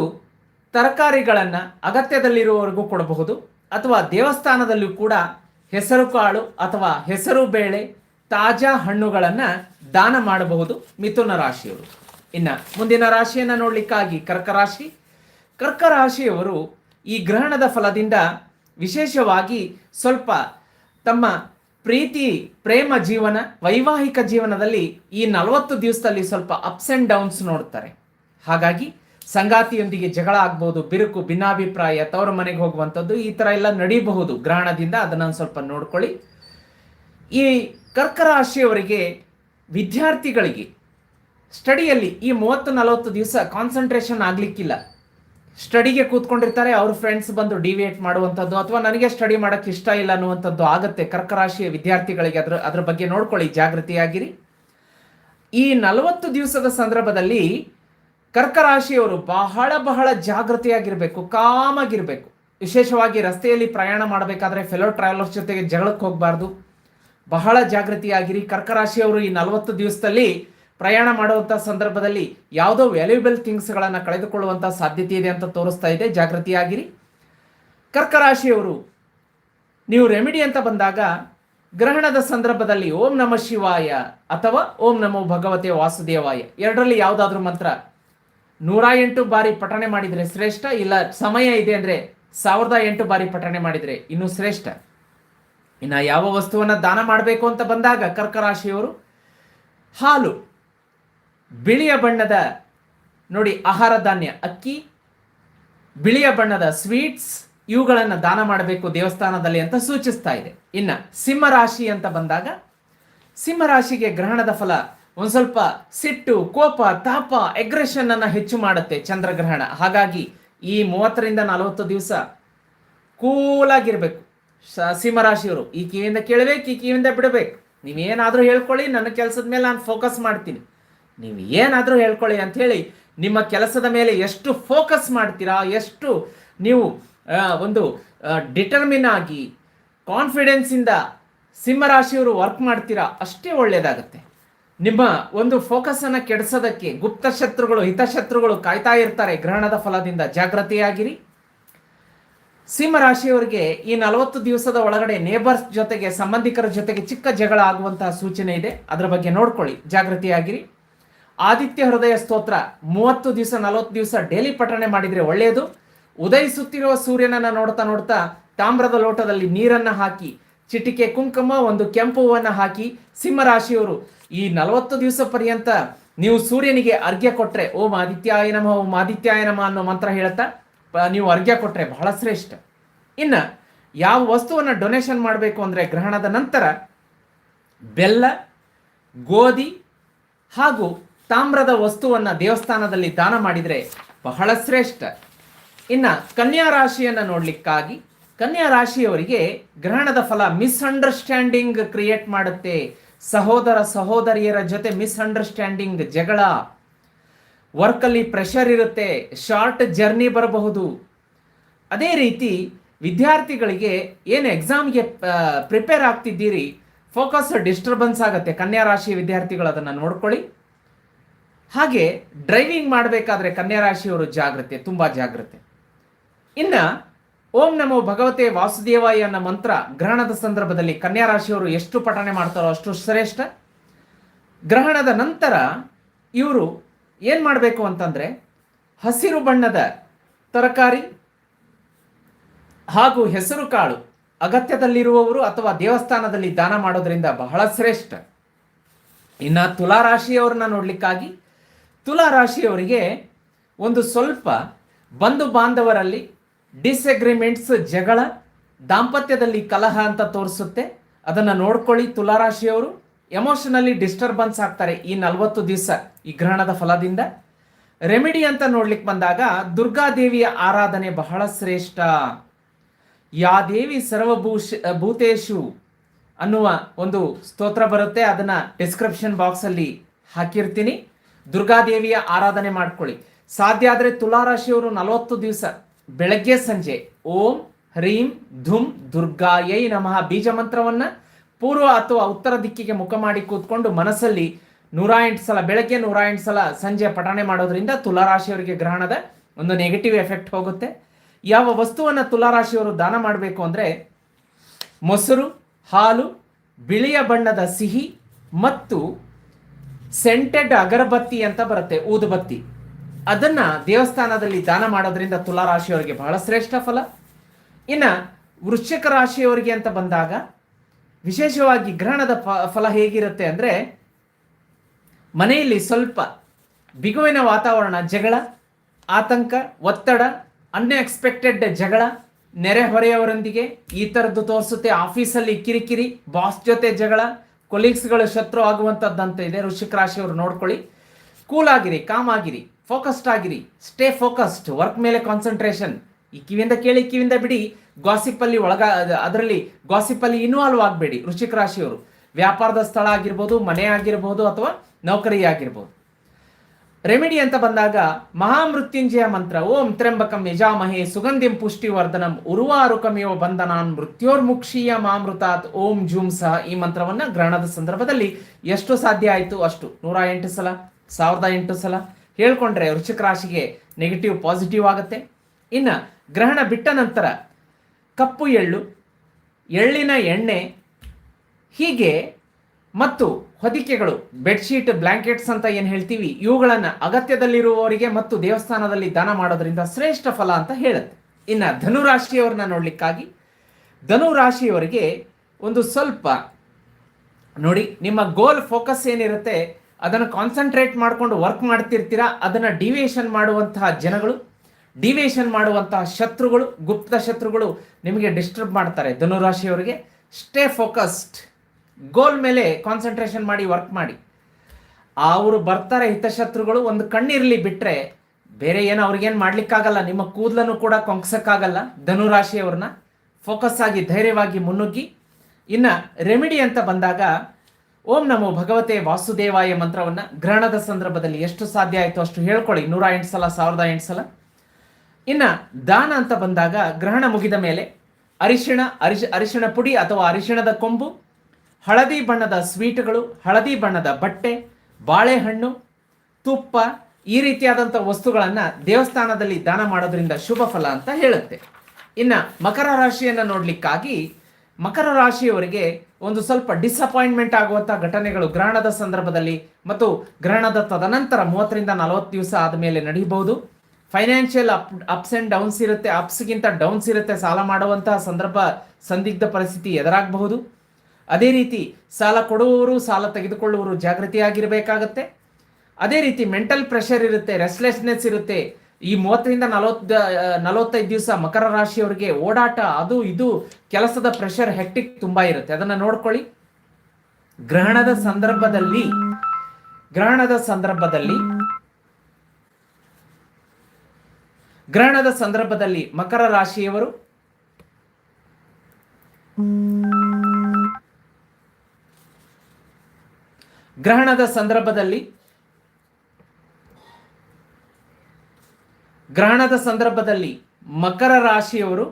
Speaker 1: ತರಕಾರಿಗಳನ್ನು ಅಗತ್ಯದಲ್ಲಿರುವವರೆಗೂ ಕೊಡಬಹುದು. ಅಥವಾ ದೇವಸ್ಥಾನದಲ್ಲೂ ಕೂಡ ಹೆಸರು ಕಾಳು ಅಥವಾ ಹೆಸರು ಬೇಳೆ ತಾಜಾ ಹಣ್ಣುಗಳನ್ನು ದಾನ ಮಾಡಬಹುದು ಮಿಥುನ ರಾಶಿಯವರು. ಇನ್ನ ಮುಂದಿನ ರಾಶಿಯನ್ನು ನೋಡಲಿಕ್ಕಾಗಿ ಕರ್ಕ ರಾಶಿ ಕರ್ಕ ರಾಶಿಯವರು ಈ ಗ್ರಹಣದ ಫಲದಿಂದ ವಿಶೇಷವಾಗಿ ಸ್ವಲ್ಪ ತಮ್ಮ ಪ್ರೀತಿ, ಪ್ರೇಮ ಜೀವನ, ವೈವಾಹಿಕ ಜೀವನದಲ್ಲಿ ಈ ನಲವತ್ತು ದಿವಸದಲ್ಲಿ ಸ್ವಲ್ಪ ಅಪ್ಸ್ ಅಂಡ್ ಡೌನ್ಸ್ ನೋಡ್ತಾರೆ. ಹಾಗಾಗಿ ಸಂಗಾತಿಯೊಂದಿಗೆ ಜಗಳ ಆಗ್ಬೋದು, ಬಿರುಕು, ಭಿನ್ನಾಭಿಪ್ರಾಯ, ತವರ ಮನೆಗೆ ಹೋಗುವಂಥದ್ದು ಈ ಥರ ಎಲ್ಲ ನಡೀಬಹುದು. ಗ್ರಹಣದಿಂದ ಅದನ್ನು ಸ್ವಲ್ಪ ನೋಡ್ಕೊಳ್ಳಿ. ಈ ಕರ್ಕ ರಾಶಿಯವರಿಗೆ ವಿದ್ಯಾರ್ಥಿಗಳಿಗೆ ಸ್ಟಡಿಯಲ್ಲಿ ಈ ಮೂವತ್ತು ನಲವತ್ತು ದಿವಸ ಕಾನ್ಸಂಟ್ರೇಷನ್ ಆಗಲಿಕ್ಕಿಲ್ಲ. ಸ್ಟಡಿಗೆ ಕೂತ್ಕೊಂಡಿರ್ತಾರೆ, ಅವ್ರ ಫ್ರೆಂಡ್ಸ್ ಬಂದು ಡಿವಿಯೇಟ್ ಮಾಡುವಂಥದ್ದು ಅಥವಾ ನನಗೆ ಸ್ಟಡಿ ಮಾಡೋಕ್ಕೆ ಇಷ್ಟ ಇಲ್ಲ ಅನ್ನುವಂಥದ್ದು ಆಗುತ್ತೆ. ಕರ್ಕರಾಶಿಯ ವಿದ್ಯಾರ್ಥಿಗಳಿಗೆ ಅದರ ಅದರ ಬಗ್ಗೆ ನೋಡ್ಕೊಳ್ಳಿ, ಜಾಗೃತಿಯಾಗಿರಿ. ಈ ನಲವತ್ತು ದಿವಸದ ಸಂದರ್ಭದಲ್ಲಿ ಕರ್ಕರಾಶಿಯವರು ಬಹಳ ಬಹಳ ಜಾಗೃತಿಯಾಗಿರಬೇಕು, ಕಾಮಾಗಿರಬೇಕು. ವಿಶೇಷವಾಗಿ ರಸ್ತೆಯಲ್ಲಿ ಪ್ರಯಾಣ ಮಾಡಬೇಕಾದ್ರೆ ಫೆಲೋ ಟ್ರಾವೆಲರ್ಸ್ ಜೊತೆಗೆ ಜಗಳಕ್ಕೆ ಹೋಗಬಾರ್ದು. ಬಹಳ ಜಾಗೃತಿಯಾಗಿರಿ. ಕರ್ಕರಾಶಿಯವರು ಈ ನಲವತ್ತು ದಿವಸದಲ್ಲಿ ಪ್ರಯಾಣ ಮಾಡುವಂಥ ಸಂದರ್ಭದಲ್ಲಿ ಯಾವುದೋ ವ್ಯಾಲ್ಯೂಬಲ್ ಥಿಂಗ್ಸ್ಗಳನ್ನು ಕಳೆದುಕೊಳ್ಳುವಂಥ ಸಾಧ್ಯತೆ ಇದೆ ಅಂತ ತೋರಿಸ್ತಾ ಇದೆ. ಜಾಗೃತಿಯಾಗಿರಿ. ಕರ್ಕರಾಶಿಯವರು, ನೀವು ರೆಮಿಡಿ ಅಂತ ಬಂದಾಗ ಗ್ರಹಣದ ಸಂದರ್ಭದಲ್ಲಿ ಓಂ ನಮ ಶಿವಾಯ ಅಥವಾ ಓಂ ನಮೋ ಭಗವತೆ ವಾಸುದೇವಾಯ ಎರಡರಲ್ಲಿ ಯಾವುದಾದ್ರೂ ಮಂತ್ರ ನೂರ ಎಂಟು ಬಾರಿ ಪಠಣೆ ಮಾಡಿದರೆ ಶ್ರೇಷ್ಠ ಇಲ್ಲ ಸಮಯ ಇದೆ ಅಂದರೆ ಸಾವಿರದ ಎಂಟು ಬಾರಿ ಪಠಣೆ ಮಾಡಿದರೆ ಇನ್ನೂ ಶ್ರೇಷ್ಠ. ಇನ್ನು ಯಾವ ವಸ್ತುವನ್ನು ದಾನ ಮಾಡಬೇಕು ಅಂತ ಬಂದಾಗ ಕರ್ಕರಾಶಿಯವರು ಹಾಲು, ಬಿಳಿಯ ಬಣ್ಣದ, ನೋಡಿ ಆಹಾರ ಧಾನ್ಯ, ಅಕ್ಕಿ, ಬಿಳಿಯ ಬಣ್ಣದ ಸ್ವೀಟ್ಸ್ ಇವುಗಳನ್ನು ದಾನ ಮಾಡಬೇಕು ದೇವಸ್ಥಾನದಲ್ಲಿ ಅಂತ ಸೂಚಿಸ್ತಾ ಇದೆ. ಇನ್ನು ಸಿಂಹರಾಶಿ ಅಂತ ಬಂದಾಗ ಸಿಂಹರಾಶಿಗೆ ಗ್ರಹಣದ ಫಲ ಒಂದು ಸ್ವಲ್ಪ ಸಿಟ್ಟು, ಕೋಪ, ತಾಪ ಎಗ್ರೆಷನ್ ಅನ್ನು ಹೆಚ್ಚು ಮಾಡುತ್ತೆ ಚಂದ್ರಗ್ರಹಣ. ಹಾಗಾಗಿ ಈ ಮೂವತ್ತರಿಂದ ನಲವತ್ತು ದಿವಸ ಕೂಲಾಗಿರಬೇಕು. ಸಿಂಹರಾಶಿಯವರು, ಈ ಕಿವಿಯಿಂದ ಕೇಳಬೇಕು, ಈ ಕಿವಿಯಿಂದ ಬಿಡಬೇಕು. ನೀವೇನಾದರೂ ಹೇಳ್ಕೊಳ್ಳಿ, ನನ್ನ ಕೆಲಸದ ಮೇಲೆ ನಾನು ಫೋಕಸ್ ಮಾಡ್ತೀನಿ. ನೀವು ಏನಾದರೂ ಹೇಳ್ಕೊಳ್ಳಿ ಅಂಥೇಳಿ ನಿಮ್ಮ ಕೆಲಸದ ಮೇಲೆ ಎಷ್ಟು ಫೋಕಸ್ ಮಾಡ್ತೀರಾ, ಎಷ್ಟು ನೀವು ಒಂದು ಡಿಟರ್ಮಿನ್ ಆಗಿ ಕಾನ್ಫಿಡೆನ್ಸಿಂದ ಸಿಂಹರಾಶಿಯವರು ವರ್ಕ್ ಮಾಡ್ತೀರಾ, ಅಷ್ಟೇ ಒಳ್ಳೆಯದಾಗುತ್ತೆ ನಿಮ್ಮ ಒಂದು ಫೋಕಸನ್ನು ಕೆಡಿಸೋದಕ್ಕೆ ಗುಪ್ತ ಶತ್ರುಗಳು, ಹಿತಶತ್ರುಗಳು ಕಾಯ್ತಾ ಇರ್ತಾರೆ, ಗ್ರಹಣದ ಫಲದಿಂದ. ಜಾಗೃತಿಯಾಗಿರಿ ಸಿಂಹರಾಶಿಯವರಿಗೆ ಈ ನಲವತ್ತು ದಿವಸದ ಒಳಗಡೆ ನೇಬರ್ಸ್ ಜೊತೆಗೆ ಸಂಬಂಧಿಕರ ಜೊತೆಗೆ ಚಿಕ್ಕ ಜಗಳ ಆಗುವಂತಹ ಸೂಚನೆ ಇದೆ. ಅದರ ಬಗ್ಗೆ ನೋಡ್ಕೊಳ್ಳಿ. ಜಾಗೃತಿಯಾಗಿರಿ. ಆದಿತ್ಯ ಹೃದಯ ಸ್ತೋತ್ರ. ಮೂವತ್ತು ದಿವಸ, ನಲವತ್ತು ದಿವಸ ಡೇಲಿ ಪಠಣೆ ಮಾಡಿದ್ರೆ ಒಳ್ಳೆಯದು. ಉದಯಿಸುತ್ತಿರುವ ಸೂರ್ಯನನ್ನ ನೋಡ್ತಾ ನೋಡ್ತಾ ತಾಮ್ರದ ಲೋಟದಲ್ಲಿ ನೀರನ್ನ ಹಾಕಿ, ಚಿಟಿಕೆ ಕುಂಕುಮ, ಒಂದು ಕೆಂಪು ಹೂವನ್ನ ಹಾಕಿ ಸಿಂಹರಾಶಿಯವರು ಈ ನಲವತ್ತು ದಿವಸ ಪರ್ಯಂತ ನೀವು ಸೂರ್ಯನಿಗೆ ಅರ್ಘ್ಯ ಕೊಟ್ಟರೆ ಓಂ ಆದಿತ್ಯಾಯ ನಮಃ, ಓಂ ಆದಿತ್ಯಾಯ ನಮಃ ಅನ್ನೋ ಮಂತ್ರ ಹೇಳ್ತಾ ಪ- ನೀವು ಅರ್ಘ್ಯ ಕೊಟ್ಟರೆ ಬಹಳ ಶ್ರೇಷ್ಠ. ಇನ್ನು ಯಾವ ವಸ್ತುವನ್ನು ಡೊನೇಷನ್ ಮಾಡಬೇಕು ಅಂದರೆ ಗ್ರಹಣದ ನಂತರ ಬೆಲ್ಲ, ಗೋಧಿ ಹಾಗೂ ತಾಮ್ರದ ವಸ್ತುವನ್ನು ದೇವಸ್ಥಾನದಲ್ಲಿ ದಾನ ಮಾಡಿದರೆ ಬಹಳ ಶ್ರೇಷ್ಠ. ಇನ್ನು ಕನ್ಯಾ ರಾಶಿಯನ್ನು ನೋಡಲಿಕ್ಕಾಗಿ ಕನ್ಯಾ ರಾಶಿಯವರಿಗೆ ಗ್ರಹಣದ ಫಲ ಮಿಸ್ಅಂಡರ್ಸ್ಟ್ಯಾಂಡಿಂಗ್ ಕ್ರಿಯೇಟ್ ಮಾಡುತ್ತೆ. ಸಹೋದರ ಸಹೋದರಿಯರ ಜೊತೆ ಮಿಸ್ಅಂಡರ್ಸ್ಟ್ಯಾಂಡಿಂಗ್ ಜಗಳ ವರ್ಕಲ್ಲಿ ಪ್ರೆಷರ್ ಇರುತ್ತೆ ಶಾರ್ಟ್ ಜರ್ನಿ ಬರಬಹುದು. ಅದೇ ರೀತಿ ವಿದ್ಯಾರ್ಥಿಗಳಿಗೆ ಏನು ಎಕ್ಸಾಮ್ಗೆ ಪ್ರಿಪೇರ್ ಆಗ್ತಿದ್ದೀರಿ ಫೋಕಸ್ ಡಿಸ್ಟರ್ಬೆನ್ಸ್ ಆಗುತ್ತೆ. ಕನ್ಯಾ ರಾಶಿ ವಿದ್ಯಾರ್ಥಿಗಳು ಅದನ್ನು ನೋಡ್ಕೊಳ್ಳಿ. ಹಾಗೆ ಡ್ರೈವಿಂಗ್ ಮಾಡಬೇಕಾದ್ರೆ ಕನ್ಯಾ ರಾಶಿಯವರು ಜಾಗ್ರತೆ, ತುಂಬ ಜಾಗ್ರತೆ. ಇನ್ನ, ಓಂ ನಮೋ ಭಗವತೆ ವಾಸುದೇವಾಯ ಅನ್ನೋ ಮಂತ್ರ ಗ್ರಹಣದ ಸಂದರ್ಭದಲ್ಲಿ ಕನ್ಯಾ ರಾಶಿಯವರು ಎಷ್ಟು ಪಠಣೆ ಮಾಡ್ತಾರೋ ಅಷ್ಟು ಶ್ರೇಷ್ಠ. ಗ್ರಹಣದ ನಂತರ ಇವರು ಏನು ಮಾಡಬೇಕು ಅಂತಂದ್ರೆ ಹಸಿರು ಬಣ್ಣದ ತರಕಾರಿ ಹಾಗೂ ಹೆಸರು ಕಾಳು ಅಗತ್ಯದಲ್ಲಿರುವವರು ಅಥವಾ ದೇವಸ್ಥಾನದಲ್ಲಿ ದಾನ ಮಾಡೋದ್ರಿಂದ ಬಹಳ ಶ್ರೇಷ್ಠ. ಇನ್ನು ತುಲಾ ನೋಡಲಿಕ್ಕಾಗಿ ನೋಡ್ಲಿಕ್ಕಾಗಿ ತುಲಾ ರಾಶಿಯವರಿಗೆ ಒಂದು ಸ್ವಲ್ಪ ಬಂಧು ಬಾಂಧವರಲ್ಲಿ ಡಿಸ್ಅಗ್ರಿಮೆಂಟ್ಸ್ ಜಗಳ, ದಾಂಪತ್ಯದಲ್ಲಿ ಕಲಹ ಅಂತ ತೋರಿಸುತ್ತೆ. ಅದನ್ನು ನೋಡ್ಕೊಳ್ಳಿ ತುಲಾ ರಾಶಿಯವರು. ಎಮೋಷನಲಿ ಡಿಸ್ಟರ್ಬೆನ್ಸ್ ಆಗ್ತಾರೆ ಈ ನಲವತ್ತು ದಿವಸ ಈ ಗ್ರಹಣದ ಫಲದಿಂದ. ರೆಮಿಡಿ ಅಂತ ನೋಡ್ಲಿಕ್ಕೆ ಬಂದಾಗ ದುರ್ಗಾದೇವಿಯ ಆರಾಧನೆ ಬಹಳ ಶ್ರೇಷ್ಠ. ಯಾ ದೇವಿ ಸರ್ವಭೂಷ, ಭೂತೇಶು ಅನ್ನುವ ಒಂದು ಸ್ತೋತ್ರ ಬರುತ್ತೆ, ಅದನ್ನ ಡಿಸ್ಕ್ರಿಪ್ಷನ್ ಬಾಕ್ಸ್ ಅಲ್ಲಿ ಹಾಕಿರ್ತೀನಿ. ದುರ್ಗಾದೇವಿಯ ಆರಾಧನೆ ಮಾಡ್ಕೊಳ್ಳಿ. ಸಾಧ್ಯ ಆದರೆ ತುಲಾರಾಶಿಯವರು ನಲವತ್ತು ದಿವಸ, ಬೆಳಗ್ಗೆ ಸಂಜೆ, ಓಂ ಹ್ರೀಂ ಧುಂ ದುರ್ಗಾಯೈ ನಮಃ ಬೀಜ ಮಂತ್ರವನ್ನ ಪೂರ್ವ ಅಥವಾ ಉತ್ತರ ದಿಕ್ಕಿಗೆ ಮುಖ ಮಾಡಿ ಕೂತ್ಕೊಂಡು ಮನಸ್ಸಲ್ಲಿ ನೂರ ಎಂಟು ಸಲ, ಬೆಳಗ್ಗೆ ನೂರ ಎಂಟು ಸಲ ಸಂಜೆ ಪಠಣೆ ಮಾಡೋದ್ರಿಂದ ತುಲಾರಾಶಿಯವರಿಗೆ ಗ್ರಹಣದ ಒಂದು ನೆಗೆಟಿವ್ ಎಫೆಕ್ಟ್ ಹೋಗುತ್ತೆ. ಯಾವ ವಸ್ತುವನ್ನು ತುಲಾರಾಶಿಯವರು ದಾನ ಮಾಡಬೇಕು ಅಂದರೆ ಮೊಸರು, ಹಾಲು, ಬಿಳಿಯ ಬಣ್ಣದ ಸಿಹಿ ಮತ್ತು ಸೆಂಟೆಡ್ ಅಗರಬತ್ತಿ ಅಂತ ಬರುತ್ತೆ, ಊದುಬತ್ತಿ. ಅದನ್ನ ದೇವಸ್ಥಾನದಲ್ಲಿ ದಾನ ಮಾಡೋದ್ರಿಂದ ತುಲಾ ರಾಶಿಯವರಿಗೆ ಬಹಳ ಶ್ರೇಷ್ಠ ಫಲ. ಇನ್ನ ವೃಶ್ಚಿಕ ರಾಶಿಯವರಿಗೆ ಅಂತ ಬಂದಾಗ ವಿಶೇಷವಾಗಿ ಗ್ರಹಣದ ಫಲ ಹೇಗಿರುತ್ತೆ ಅಂದರೆ ಮನೆಯಲ್ಲಿ ಸ್ವಲ್ಪ ಬಿಗುವಿನ ವಾತಾವರಣ, ಜಗಳ, ಆತಂಕ, ಒತ್ತಡ ಅನ್ಎಕ್ಸ್ಪೆಕ್ಟೆಡ್ ಜಗಳ ನೆರೆಹೊರೆಯವರೊಂದಿಗೆ ಈ ಥರದ್ದು ತೋರಿಸುತ್ತೆ. ಆಫೀಸಲ್ಲಿ ಕಿರಿಕಿರಿ ಬಾಸ್ ಜೊತೆ ಜಗಳ ಕೊಲೀಗ್ಸ್ಗಳು ಶತ್ರು ಆಗುವಂಥದ್ದಂತ ಇದೆ. ಋಷಿಕ ರಾಶಿಯವರು ನೋಡ್ಕೊಳ್ಳಿ. ಕೂಲ್ ಆಗಿರಿ, ಕಾಮ್ ಆಗಿರಿ ಫೋಕಸ್ಡ್ ಆಗಿರಿ ಸ್ಟೇ ಫೋಕಸ್ಡ್ ವರ್ಕ್ ಮೇಲೆ ಕಾನ್ಸಂಟ್ರೇಷನ್ ಈ ಕಿವಿಯಿಂದ ಕೇಳಿ ಕಿವಿಯಿಂದ ಬಿಡಿ. ಗಾಸಿಪ್ಪಲ್ಲಿ ಒಳಗ ಅದರಲ್ಲಿ ಗಾಸಿಪ್ಪಲ್ಲಿ ಇನ್ವಾಲ್ವ್ ಆಗಬೇಡಿ. ವೃಶ್ಚಿಕ ರಾಶಿಯವರು. ವ್ಯಾಪಾರದ ಸ್ಥಳ ಆಗಿರ್ಬೋದು, ಮನೆ ಆಗಿರ್ಬೋದು ಅಥವಾ ನೌಕರಿ ಆಗಿರ್ಬೋದು. ರೆಮಿಡಿ ಅಂತ ಬಂದಾಗ ಮಹಾಮೃತ್ಯುಂಜಯ ಮಂತ್ರ, ಓಂ ತ್ರಂಬಕಂ ಯಜಾಮಹೇ ಸುಗಂಧಿಂ ಪುಷ್ಟಿವರ್ಧನಂ ಉರುವಾರುಕಮೇವ ಬಂಧನಾನ್ ಮೃತ್ಯೋರ್ಮುಕ್ಷೀಯ ಮಾಮೃತಾತ್ ಓಂ ಜೂಮ್ ಸಹ ಈ ಮಂತ್ರವನ್ನ ಗ್ರಹಣದ ಸಂದರ್ಭದಲ್ಲಿ ಎಷ್ಟು ಸಾಧ್ಯ ಆಯಿತು? ಅಷ್ಟು. ನೂರ ಎಂಟು ಸಲ, ಸಾವಿರದ ಎಂಟು ಸಲ. ಹೇಳ್ಕೊಂಡ್ರೆ ವೃಶ್ಚಿಕ ರಾಶಿಗೆ ನೆಗೆಟಿವ್ ಪಾಸಿಟಿವ್ ಆಗುತ್ತೆ. ಇನ್ನ ಗ್ರಹಣ ಬಿಟ್ಟ ನಂತರ ಕಪ್ಪು ಎಳ್ಳು, ಎಳ್ಳಿನ ಎಣ್ಣೆ, ಹೀಗೆ ಮತ್ತು ಹೊದಿಕೆಗಳು, ಬೆಡ್ಶೀಟ್, ಬ್ಲಾಂಕೆಟ್ಸ್ ಅಂತ ಏನು ಹೇಳ್ತೀವಿ, ಇವುಗಳನ್ನು ಅಗತ್ಯದಲ್ಲಿರುವವರಿಗೆ ಮತ್ತು ದೇವಸ್ಥಾನದಲ್ಲಿ ದಾನ ಮಾಡೋದ್ರಿಂದ ಶ್ರೇಷ್ಠ ಫಲ ಅಂತ ಹೇಳುತ್ತೆ. ಇನ್ನು ಧನುರಾಶಿಯವ್ರನ್ನ ನೋಡಲಿಕ್ಕಾಗಿ, ಧನುರಾಶಿಯವರಿಗೆ ಒಂದು ಸ್ವಲ್ಪ, ನೋಡಿ, ನಿಮ್ಮ ಗೋಲ್ ಫೋಕಸ್ ಏನಿರುತ್ತೆ, ಅದನ್ನು ಕಾನ್ಸಂಟ್ರೇಟ್ ಮಾಡಿಕೊಂಡು ವರ್ಕ್ ಮಾಡ್ತಿರ್ತೀರಾ, ಅದನ್ನು ಡಿವಿಯೇಷನ್ ಮಾಡುವಂತಹ ಜನಗಳು ಡಿವಿಯೇಷನ್ ಮಾಡುವಂತಹ ಶತ್ರುಗಳು, ಗುಪ್ತ ಶತ್ರುಗಳು ನಿಮಗೆ ಡಿಸ್ಟರ್ಬ್ ಮಾಡ್ತಾರೆ. ಧನುರಾಶಿಯವರಿಗೆ ಸ್ಟೇ ಫೋಕಸ್ಡ್ ಗೋಲ್ ಮೇಲೆ ಕಾನ್ಸಂಟ್ರೇಷನ್ ಮಾಡಿ ವರ್ಕ್ ಮಾಡಿ. ಅವರು ಬರ್ತಾರೆ ಹಿತಶತ್ರುಗಳು, ಒಂದು ಕಣ್ಣಿರಲಿ ಬಿಟ್ಟರೆ ಬೇರೆ ಏನು ಅವ್ರಿಗೇನು ಮಾಡಲಿಕ್ಕಾಗಲ್ಲ. ನಿಮ್ಮ ಕೂದಲನ್ನು ಕೂಡ ಕೊಂಕ್ಸಕ್ಕಾಗಲ್ಲ ಧನುರಾಶಿಯವ್ರನ್ನ ಫೋಕಸ್ ಆಗಿ, ಧೈರ್ಯವಾಗಿ ಮುನ್ನುಗ್ಗಿ. ಇನ್ನು ರೆಮಿಡಿ ಅಂತ ಬಂದಾಗ ಓಂ ನಮೋ ಭಗವತೆ ವಾಸುದೇವಾಯ ಮಂತ್ರವನ್ನು ಗ್ರಹಣದ ಸಂದರ್ಭದಲ್ಲಿ ಎಷ್ಟು ಸಾಧ್ಯ ಆಯಿತು ಅಷ್ಟು ಹೇಳ್ಕೊಳ್ಳಿ ನೂರ ಎಂಟು ಸಲ, ಸಾವಿರದ ಎಂಟು ಸಲ. ಇನ್ನು ದಾನ ಅಂತ ಬಂದಾಗ ಗ್ರಹಣ ಮುಗಿದ ಮೇಲೆ ಅರಿಶಿಣ, ಅರಿಶ, ಅರಿಶಿಣ ಪುಡಿ ಅಥವಾ ಅರಿಶಿಣದ ಕೊಂಬು, ಹಳದಿ ಬಣ್ಣದ ಸ್ವೀಟ್ಗಳು, ಹಳದಿ ಬಣ್ಣದ ಬಟ್ಟೆ, ಬಾಳೆಹಣ್ಣು, ತುಪ್ಪ ಈ ರೀತಿಯಾದಂಥ ವಸ್ತುಗಳನ್ನು ದೇವಸ್ಥಾನದಲ್ಲಿ ದಾನ ಮಾಡೋದ್ರಿಂದ ಶುಭ ಫಲ ಅಂತ ಹೇಳುತ್ತೆ. ಇನ್ನು ಮಕರ ರಾಶಿಯನ್ನು ನೋಡಲಿಕ್ಕಾಗಿ ಮಕರ ರಾಶಿಯವರಿಗೆ ಒಂದು ಸ್ವಲ್ಪ ಡಿಸಪಾಯಿಂಟ್ಮೆಂಟ್ ಆಗುವಂಥ ಘಟನೆಗಳು ಗ್ರಹಣದ ಸಂದರ್ಭದಲ್ಲಿ ಮತ್ತು ಗ್ರಹಣದ ತದನಂತರ ಮೂವತ್ತರಿಂದ ನಲವತ್ತು ದಿವಸ ಆದಮೇಲೆ ನಡೀಬಹುದು. Financial up ups and downs ಇರುತ್ತೆ ಅಪ್ಸ್ಗಿಂತ ಡೌನ್ಸ್ ಇರುತ್ತೆ, ಸಾಲ ಮಾಡುವಂತಹ ಸಂದರ್ಭ ಸಂದಿಗ್ಧ ಪರಿಸ್ಥಿತಿ ಎದುರಾಗಬಹುದು. ಅದೇ ರೀತಿ ಸಾಲ ಕೊಡುವವರು, ಸಾಲ ತೆಗೆದುಕೊಳ್ಳುವವರು ಜಾಗೃತಿಯಾಗಿರಬೇಕಾಗತ್ತೆ. ಅದೇ ರೀತಿ ಮೆಂಟಲ್ ಪ್ರೆಷರ್ ಇರುತ್ತೆ ರೆಸ್ಲೆಸ್ನೆಸ್ ಇರುತ್ತೆ. ಈ ಮೂವತ್ತರಿಂದ ನಲವತ್ತು ನಲವತ್ತೈದು ದಿವಸ ಮಕರ ರಾಶಿಯವರಿಗೆ ಓಡಾಟ, ಅದು ಇದು ಕೆಲಸದ ಪ್ರೆಷರ್ ಹೆಕ್ಟಿಕ್ ತುಂಬಾ ಇರುತ್ತೆ. ಅದನ್ನು ನೋಡ್ಕೊಳ್ಳಿ. ಗ್ರಹಣದ ಸಂದರ್ಭದಲ್ಲಿ ಗ್ರಹಣದ ಸಂದರ್ಭದಲ್ಲಿ ಗ್ರಹಣದ ಸಂದರ್ಭದಲ್ಲಿ ಮಕರ ರಾಶಿಯವರು? ಗ್ರಹಣದ ಸಂದರ್ಭದಲ್ಲಿ? ಗ್ರಹಣದ ಸಂದರ್ಭದಲ್ಲಿ ಮಕರ ರಾಶಿಯವರು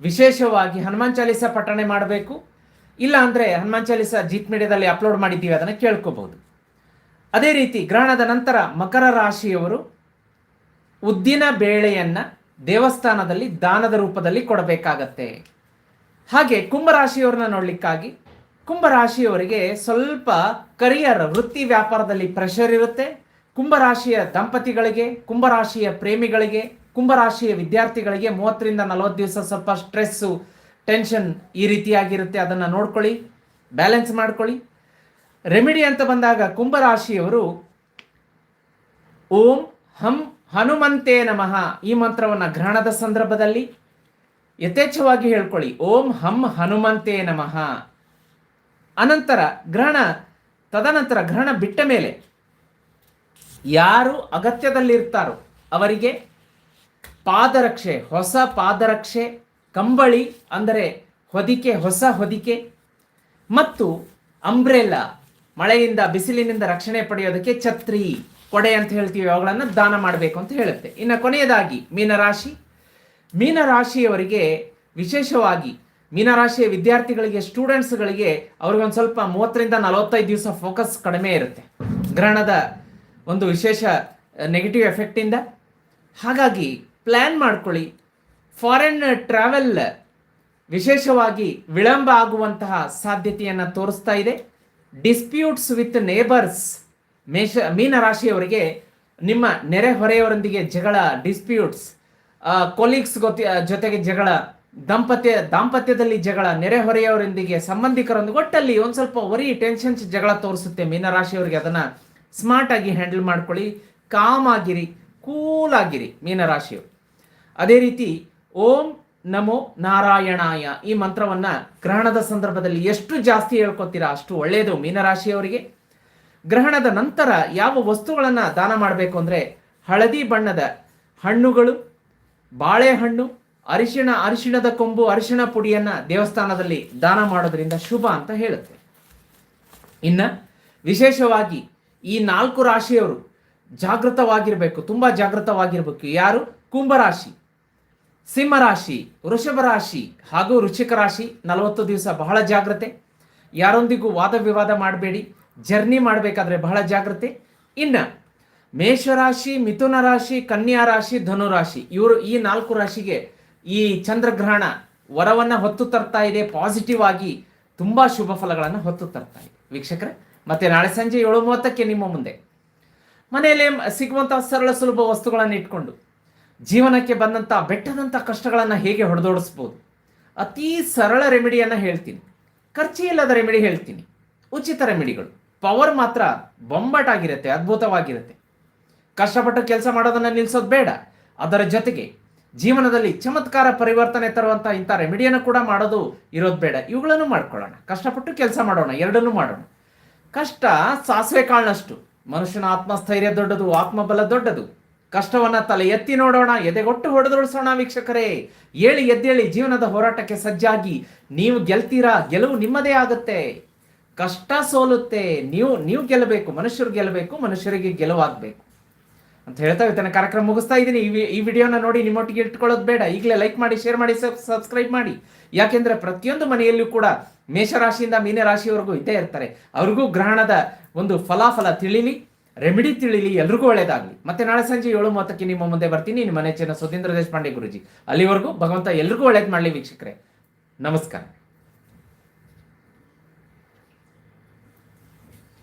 Speaker 1: ವಿಶೇಷವಾಗಿ ಹನುಮಾನ್ ಚಾಲೀಸ ಪಠಣೆ ಮಾಡಬೇಕು. ಇಲ್ಲ ಅಂದರೆ ಹನುಮಾನ್ ಚಾಲೀಸ ಜೀತ್ ಮೀಡಿಯಾದಲ್ಲಿ ಅಪ್ಲೋಡ್ ಮಾಡಿದ್ದೀವಿ, ಅದನ್ನು ಕೇಳ್ಕೋಬಹುದು. ಅದೇ ರೀತಿ ಗ್ರಹಣದ ನಂತರ ಮಕರ ರಾಶಿಯವರು ಉದ್ದಿನ ಬೇಳೆಯನ್ನು ದೇವಸ್ಥಾನದಲ್ಲಿ ದಾನದ ರೂಪದಲ್ಲಿ ಕೊಡಬೇಕಾಗತ್ತೆ. ಹಾಗೆ ಕುಂಭರಾಶಿಯವ್ರನ್ನ ನೋಡಲಿಕ್ಕಾಗಿ ಕುಂಭರಾಶಿಯವರಿಗೆ ಸ್ವಲ್ಪ ಕರಿಯರ್ ವೃತ್ತಿ ವ್ಯಾಪಾರದಲ್ಲಿ ಪ್ರೆಷರ್ ಇರುತ್ತೆ. ಕುಂಭರಾಶಿಯ ದಂಪತಿಗಳಿಗೆ, ಕುಂಭರಾಶಿಯ ಪ್ರೇಮಿಗಳಿಗೆ, ಕುಂಭರಾಶಿಯ ವಿದ್ಯಾರ್ಥಿಗಳಿಗೆ ಮೂವತ್ತರಿಂದ ನಲವತ್ತು ದಿವಸ ಸ್ವಲ್ಪ ಸ್ಟ್ರೆಸ್ಸು ಟೆನ್ಷನ್ ಈ ರೀತಿಯಾಗಿರುತ್ತೆ. ಅದನ್ನು ನೋಡ್ಕೊಳ್ಳಿ ಬ್ಯಾಲೆನ್ಸ್ ಮಾಡ್ಕೊಳ್ಳಿ. ರೆಮಿಡಿ ಅಂತ ಬಂದಾಗ ಕುಂಭರಾಶಿಯವರು ಓಂ ಹಂ ಹನುಮಂತೇ ನಮಃ. ಈ ಮಂತ್ರವನ್ನು ಗ್ರಹಣದ ಸಂದರ್ಭದಲ್ಲಿ ಯಥೇಚ್ಛವಾಗಿ ಹೇಳ್ಕೊಳ್ಳಿ. ಓಂ ಹಂ ಹನುಮಂತೇ ನಮಃ. ಅನಂತರ ಗ್ರಹಣ, ತದನಂತರ ಗ್ರಹಣ ಬಿಟ್ಟ ಮೇಲೆ ಯಾರು ಅಗತ್ಯದಲ್ಲಿರ್ತಾರೋ ಅವರಿಗೆ ಪಾದರಕ್ಷೆ, ಹೊಸ ಪಾದರಕ್ಷೆ, ಕಂಬಳಿ ಅಂದರೆ ಹೊದಿಕೆ, ಹೊಸ ಹೊದಿಕೆ ಮತ್ತು ಅಂಬ್ರೆಲಾ ಮಳೆಯಿಂದ, ಬಿಸಿಲಿನಿಂದ ರಕ್ಷಣೆ ಪಡೆಯೋದಕ್ಕೆ ಛತ್ರಿ. ಕೊಡೆ ಅಂತ ಹೇಳ್ತೀವಿ, ಅವುಗಳನ್ನು ದಾನ ಮಾಡಬೇಕು ಅಂತ ಹೇಳುತ್ತೆ. ಇನ್ನು ಕೊನೆಯದಾಗಿ, ಮೀನರಾಶಿ. ಮೀನರಾಶಿಯವರಿಗೆ ವಿಶೇಷವಾಗಿ, ಮೀನರಾಶಿಯ ವಿದ್ಯಾರ್ಥಿಗಳಿಗೆ, ಸ್ಟೂಡೆಂಟ್ಸ್ಗಳಿಗೆ ಅವ್ರಿಗೊಂದು ಸ್ವಲ್ಪ ಮೂವತ್ತರಿಂದ ನಲವತ್ತೈದು ದಿವಸ ಫೋಕಸ್ ಕಡಿಮೆ ಇರುತ್ತೆ. ಗ್ರಹಣದ ಒಂದು ವಿಶೇಷ ನೆಗೆಟಿವ್ ಎಫೆಕ್ಟಿಂದ ಹಾಗಾಗಿ ಪ್ಲ್ಯಾನ್ ಮಾಡ್ಕೊಳ್ಳಿ. ಫಾರಿನ್ ಟ್ರಾವೆಲ್ ವಿಶೇಷವಾಗಿ ವಿಳಂಬ ಆಗುವಂತಹ ಸಾಧ್ಯತೆಯನ್ನು ತೋರಿಸ್ತಾ ಇದೆ. ಡಿಸ್ಪ್ಯೂಟ್ಸ್ ವಿತ್ ನೇಬರ್ಸ್ ಮೇಷ, ಮೀನರಾಶಿಯವರಿಗೆ ನಿಮ್ಮ ನೆರೆಹೊರೆಯವರೊಂದಿಗೆ ಜಗಳ ಡಿಸ್ಪ್ಯೂಟ್ಸ್ ಕೊಲೀಗ್ಸ್ ಗೊತ್ತಿ ಜೊತೆಗೆ ಜಗಳ, ದಂಪತ್ಯ, ದಾಂಪತ್ಯದಲ್ಲಿ ಜಗಳ ನೆರೆಹೊರೆಯವರೊಂದಿಗೆ ಸಂಬಂಧಿಕರೊಂದಿಗೆ ಒಟ್ಟಲ್ಲಿ ಒಂದು ಸ್ವಲ್ಪ ವರಿ ಟೆನ್ಷನ್ಸ್ ಜಗಳ ತೋರಿಸುತ್ತೆ ಅದನ್ನು ಸ್ಮಾರ್ಟ್ ಆಗಿ ಹ್ಯಾಂಡಲ್ ಮಾಡ್ಕೊಳ್ಳಿ ಕಾಮ್ ಆಗಿರಿ ಕೂಲ್ ಆಗಿರಿ ಮೀನರಾಶಿಯವರು. ಅದೇ ರೀತಿ ಓಂ ನಮೋ ನಾರಾಯಣಾಯ ಈ ಮಂತ್ರವನ್ನು ಗ್ರಹಣದ ಸಂದರ್ಭದಲ್ಲಿ ಎಷ್ಟು ಜಾಸ್ತಿ ಹೇಳ್ಕೊತೀರಾ ಅಷ್ಟು ಒಳ್ಳೆಯದು ಮೀನರಾಶಿಯವರಿಗೆ. ಗ್ರಹಣದ ನಂತರ ಯಾವ ವಸ್ತುಗಳನ್ನು ದಾನ ಮಾಡಬೇಕು ಅಂದರೆ ಹಳದಿ ಬಣ್ಣದ ಹಣ್ಣುಗಳು, ಬಾಳೆಹಣ್ಣು, ಅರಿಶಿಣ, ಅರಿಶಿಣದ ಕೊಂಬು, ಅರಿಶಿಣ ಪುಡಿಯನ್ನು ದೇವಸ್ಥಾನದಲ್ಲಿ ದಾನ ಮಾಡೋದ್ರಿಂದ ಶುಭ ಅಂತ ಹೇಳುತ್ತೆ. ಇನ್ನು ವಿಶೇಷವಾಗಿ ಈ ನಾಲ್ಕು ರಾಶಿಯವರು ಜಾಗೃತವಾಗಿರಬೇಕು, ತುಂಬ ಜಾಗೃತವಾಗಿರಬೇಕು. ಯಾರು? ಕುಂಭರಾಶಿ. ಸಿಂಹರಾಶಿ ವೃಷಭ ರಾಶಿ ಹಾಗೂ ವೃಶ್ಚಿಕ ರಾಶಿ ನಲವತ್ತು ದಿವಸ ಬಹಳ ಜಾಗ್ರತೆ. ಯಾರೊಂದಿಗೂ ವಾದ ವಿವಾದ ಮಾಡಬೇಡಿ. ಜರ್ನಿ ಮಾಡಬೇಕಾದ್ರೆ ಬಹಳ ಜಾಗೃತಿ. ಇನ್ನು ಮೇಷರಾಶಿ, ಮಿಥುನ ರಾಶಿ, ಕನ್ಯಾ ರಾಶಿ, ಧನು ರಾಶಿ, ಇವರು ಈ ನಾಲ್ಕು ರಾಶಿಗೆ ಈ ಚಂದ್ರಗ್ರಹಣ ವರವನ್ನು ಹೊತ್ತು ತರ್ತಾ ಇದೆ ಪಾಸಿಟಿವ್ ಆಗಿ ತುಂಬ ಶುಭ ಫಲಗಳನ್ನು ಹೊತ್ತು ತರ್ತಾ ಇದೆ. ವೀಕ್ಷಕರೇ, ಮತ್ತೆ ನಾಳೆ ಸಂಜೆ ಏಳು ಮೂವತ್ತಕ್ಕೆ ನಿಮ್ಮ ಮುಂದೆ. ಮನೆಯಲ್ಲೇ ಸಿಗುವಂತಹ ಸರಳ ಸುಲಭ ವಸ್ತುಗಳನ್ನು ಇಟ್ಕೊಂಡು ಜೀವನಕ್ಕೆ ಬಂದಂಥ ಬೆಟ್ಟದಂಥ ಕಷ್ಟಗಳನ್ನು ಹೇಗೆ ಹೊಡೆದೋಡಿಸ್ಬೋದು? ಅತೀ ಸರಳ ರೆಮಿಡಿಯನ್ನು ಹೇಳ್ತೀನಿ. ಖರ್ಚು ಇಲ್ಲದ ರೆಮಿಡಿ ಹೇಳ್ತೀನಿ. ಉಚಿತ ರೆಮಿಡಿಗಳು ಪವರ್ ಮಾತ್ರ ಬೊಂಬಾಟಾಗಿರುತ್ತೆ, ಅದ್ಭುತವಾಗಿರುತ್ತೆ. ಕಷ್ಟಪಟ್ಟು ಕೆಲಸ ಮಾಡೋದನ್ನು ನಿಲ್ಲಿಸೋದು ಬೇಡ. ಅದರ ಜೊತೆಗೆ ಜೀವನದಲ್ಲಿ ಚಮತ್ಕಾರ ಪರಿವರ್ತನೆ ತರುವಂಥ ಇಂಥ ರೆಮಿಡಿಯನ್ನು ಕೂಡ ಮಾಡೋದು ಇರೋದು ಬೇಡ. ಇವುಗಳನ್ನು ಮಾಡ್ಕೊಳ್ಳೋಣ. ಕಷ್ಟಪಟ್ಟು ಕೆಲಸ ಮಾಡೋಣ, ಎರಡನ್ನೂ ಮಾಡೋಣ. ಕಷ್ಟ ಸಾಸಿವೆ ಕಾಳಿನಷ್ಟು. ಮನುಷ್ಯನ ಆತ್ಮಸ್ಥೈರ್ಯ ದೊಡ್ಡದು, ಆತ್ಮಬಲ ದೊಡ್ಡದು. ಕಷ್ಟವನ್ನ ತಲೆ ಎತ್ತಿ ನೋಡೋಣ, ಎದೆಗೊಟ್ಟು ಹೊಡೆದೊಳಿಸೋಣ ವೀಕ್ಷಕರೇ. ಏಳಿ ಎದ್ದೇಳಿ ಜೀವನದ ಹೋರಾಟಕ್ಕೆ ಸಜ್ಜಾಗಿ ನೀವು ಗೆಲ್ತೀರಾ, ಗೆಲುವು ನಿಮ್ಮದೇ ಆಗುತ್ತೆ. ಕಷ್ಟ ಸೋಲುತ್ತೆ. ನೀವು ನೀವು ಗೆಲ್ಲಬೇಕು, ಮನುಷ್ಯರು ಗೆಲ್ಲಬೇಕು, ಮನುಷ್ಯರಿಗೆ ಗೆಲುವಾಗಬೇಕು. ಅಂತ ಹೇಳ್ತಾ ಇವತ್ತಿನ ಕಾರ್ಯಕ್ರಮ ಮುಗಿಸ್ತಾ ಇದ್ದೀನಿ. ಈ ಈ ವಿಡಿಯೋನ ನೋಡಿ ನಿಮ್ಮೊಟ್ಟಿಗೆ ಇಟ್ಕೊಳ್ಳೋದು ಬೇಡ. ಈಗಲೇ ಲೈಕ್ ಮಾಡಿ ಶೇರ್ ಮಾಡಿ ಸಬ್ಸ್ಕ್ರೈಬ್ ಮಾಡಿ. ಯಾಕೆಂದ್ರೆ ಪ್ರತಿಯೊಂದು ಮನೆಯಲ್ಲೂ ಕೂಡ ಮೇಷರಾಶಿಯಿಂದ ಮೀನರಾಶಿಯವರೆಗೂ ಇದ್ದೇ ಇರ್ತಾರೆ. ಅವ್ರಿಗೂ ಗ್ರಹಣದ ಒಂದು ಫಲಾಫಲ ತಿಳಿಲಿ ರೆಮಿಡಿ ತಿಳಿಲಿ, ಎಲ್ರಿಗೂ ಒಳ್ಳೇದಾಗಲಿ. ಮತ್ತೆ ನಾಳೆ ಸಂಜೆ ಏಳು ಮೂವತ್ತಕ್ಕೆ ನಿಮ್ಮ ಮುಂದೆ ಬರ್ತೀನಿ. ನಿಮ್ಮ ನೆಚ್ಚಿನ ಸುಧೀಂದ್ರ ದೇಶಪಾಂಡೆ ಗುರುಜಿ. ಅಲ್ಲಿವರೆಗೂ ಭಗವಂತ ಎಲ್ರಿಗೂ ಒಳ್ಳೇದು ಮಾಡಲಿ ವೀಕ್ಷಕರೇ. ನಮಸ್ಕಾರ.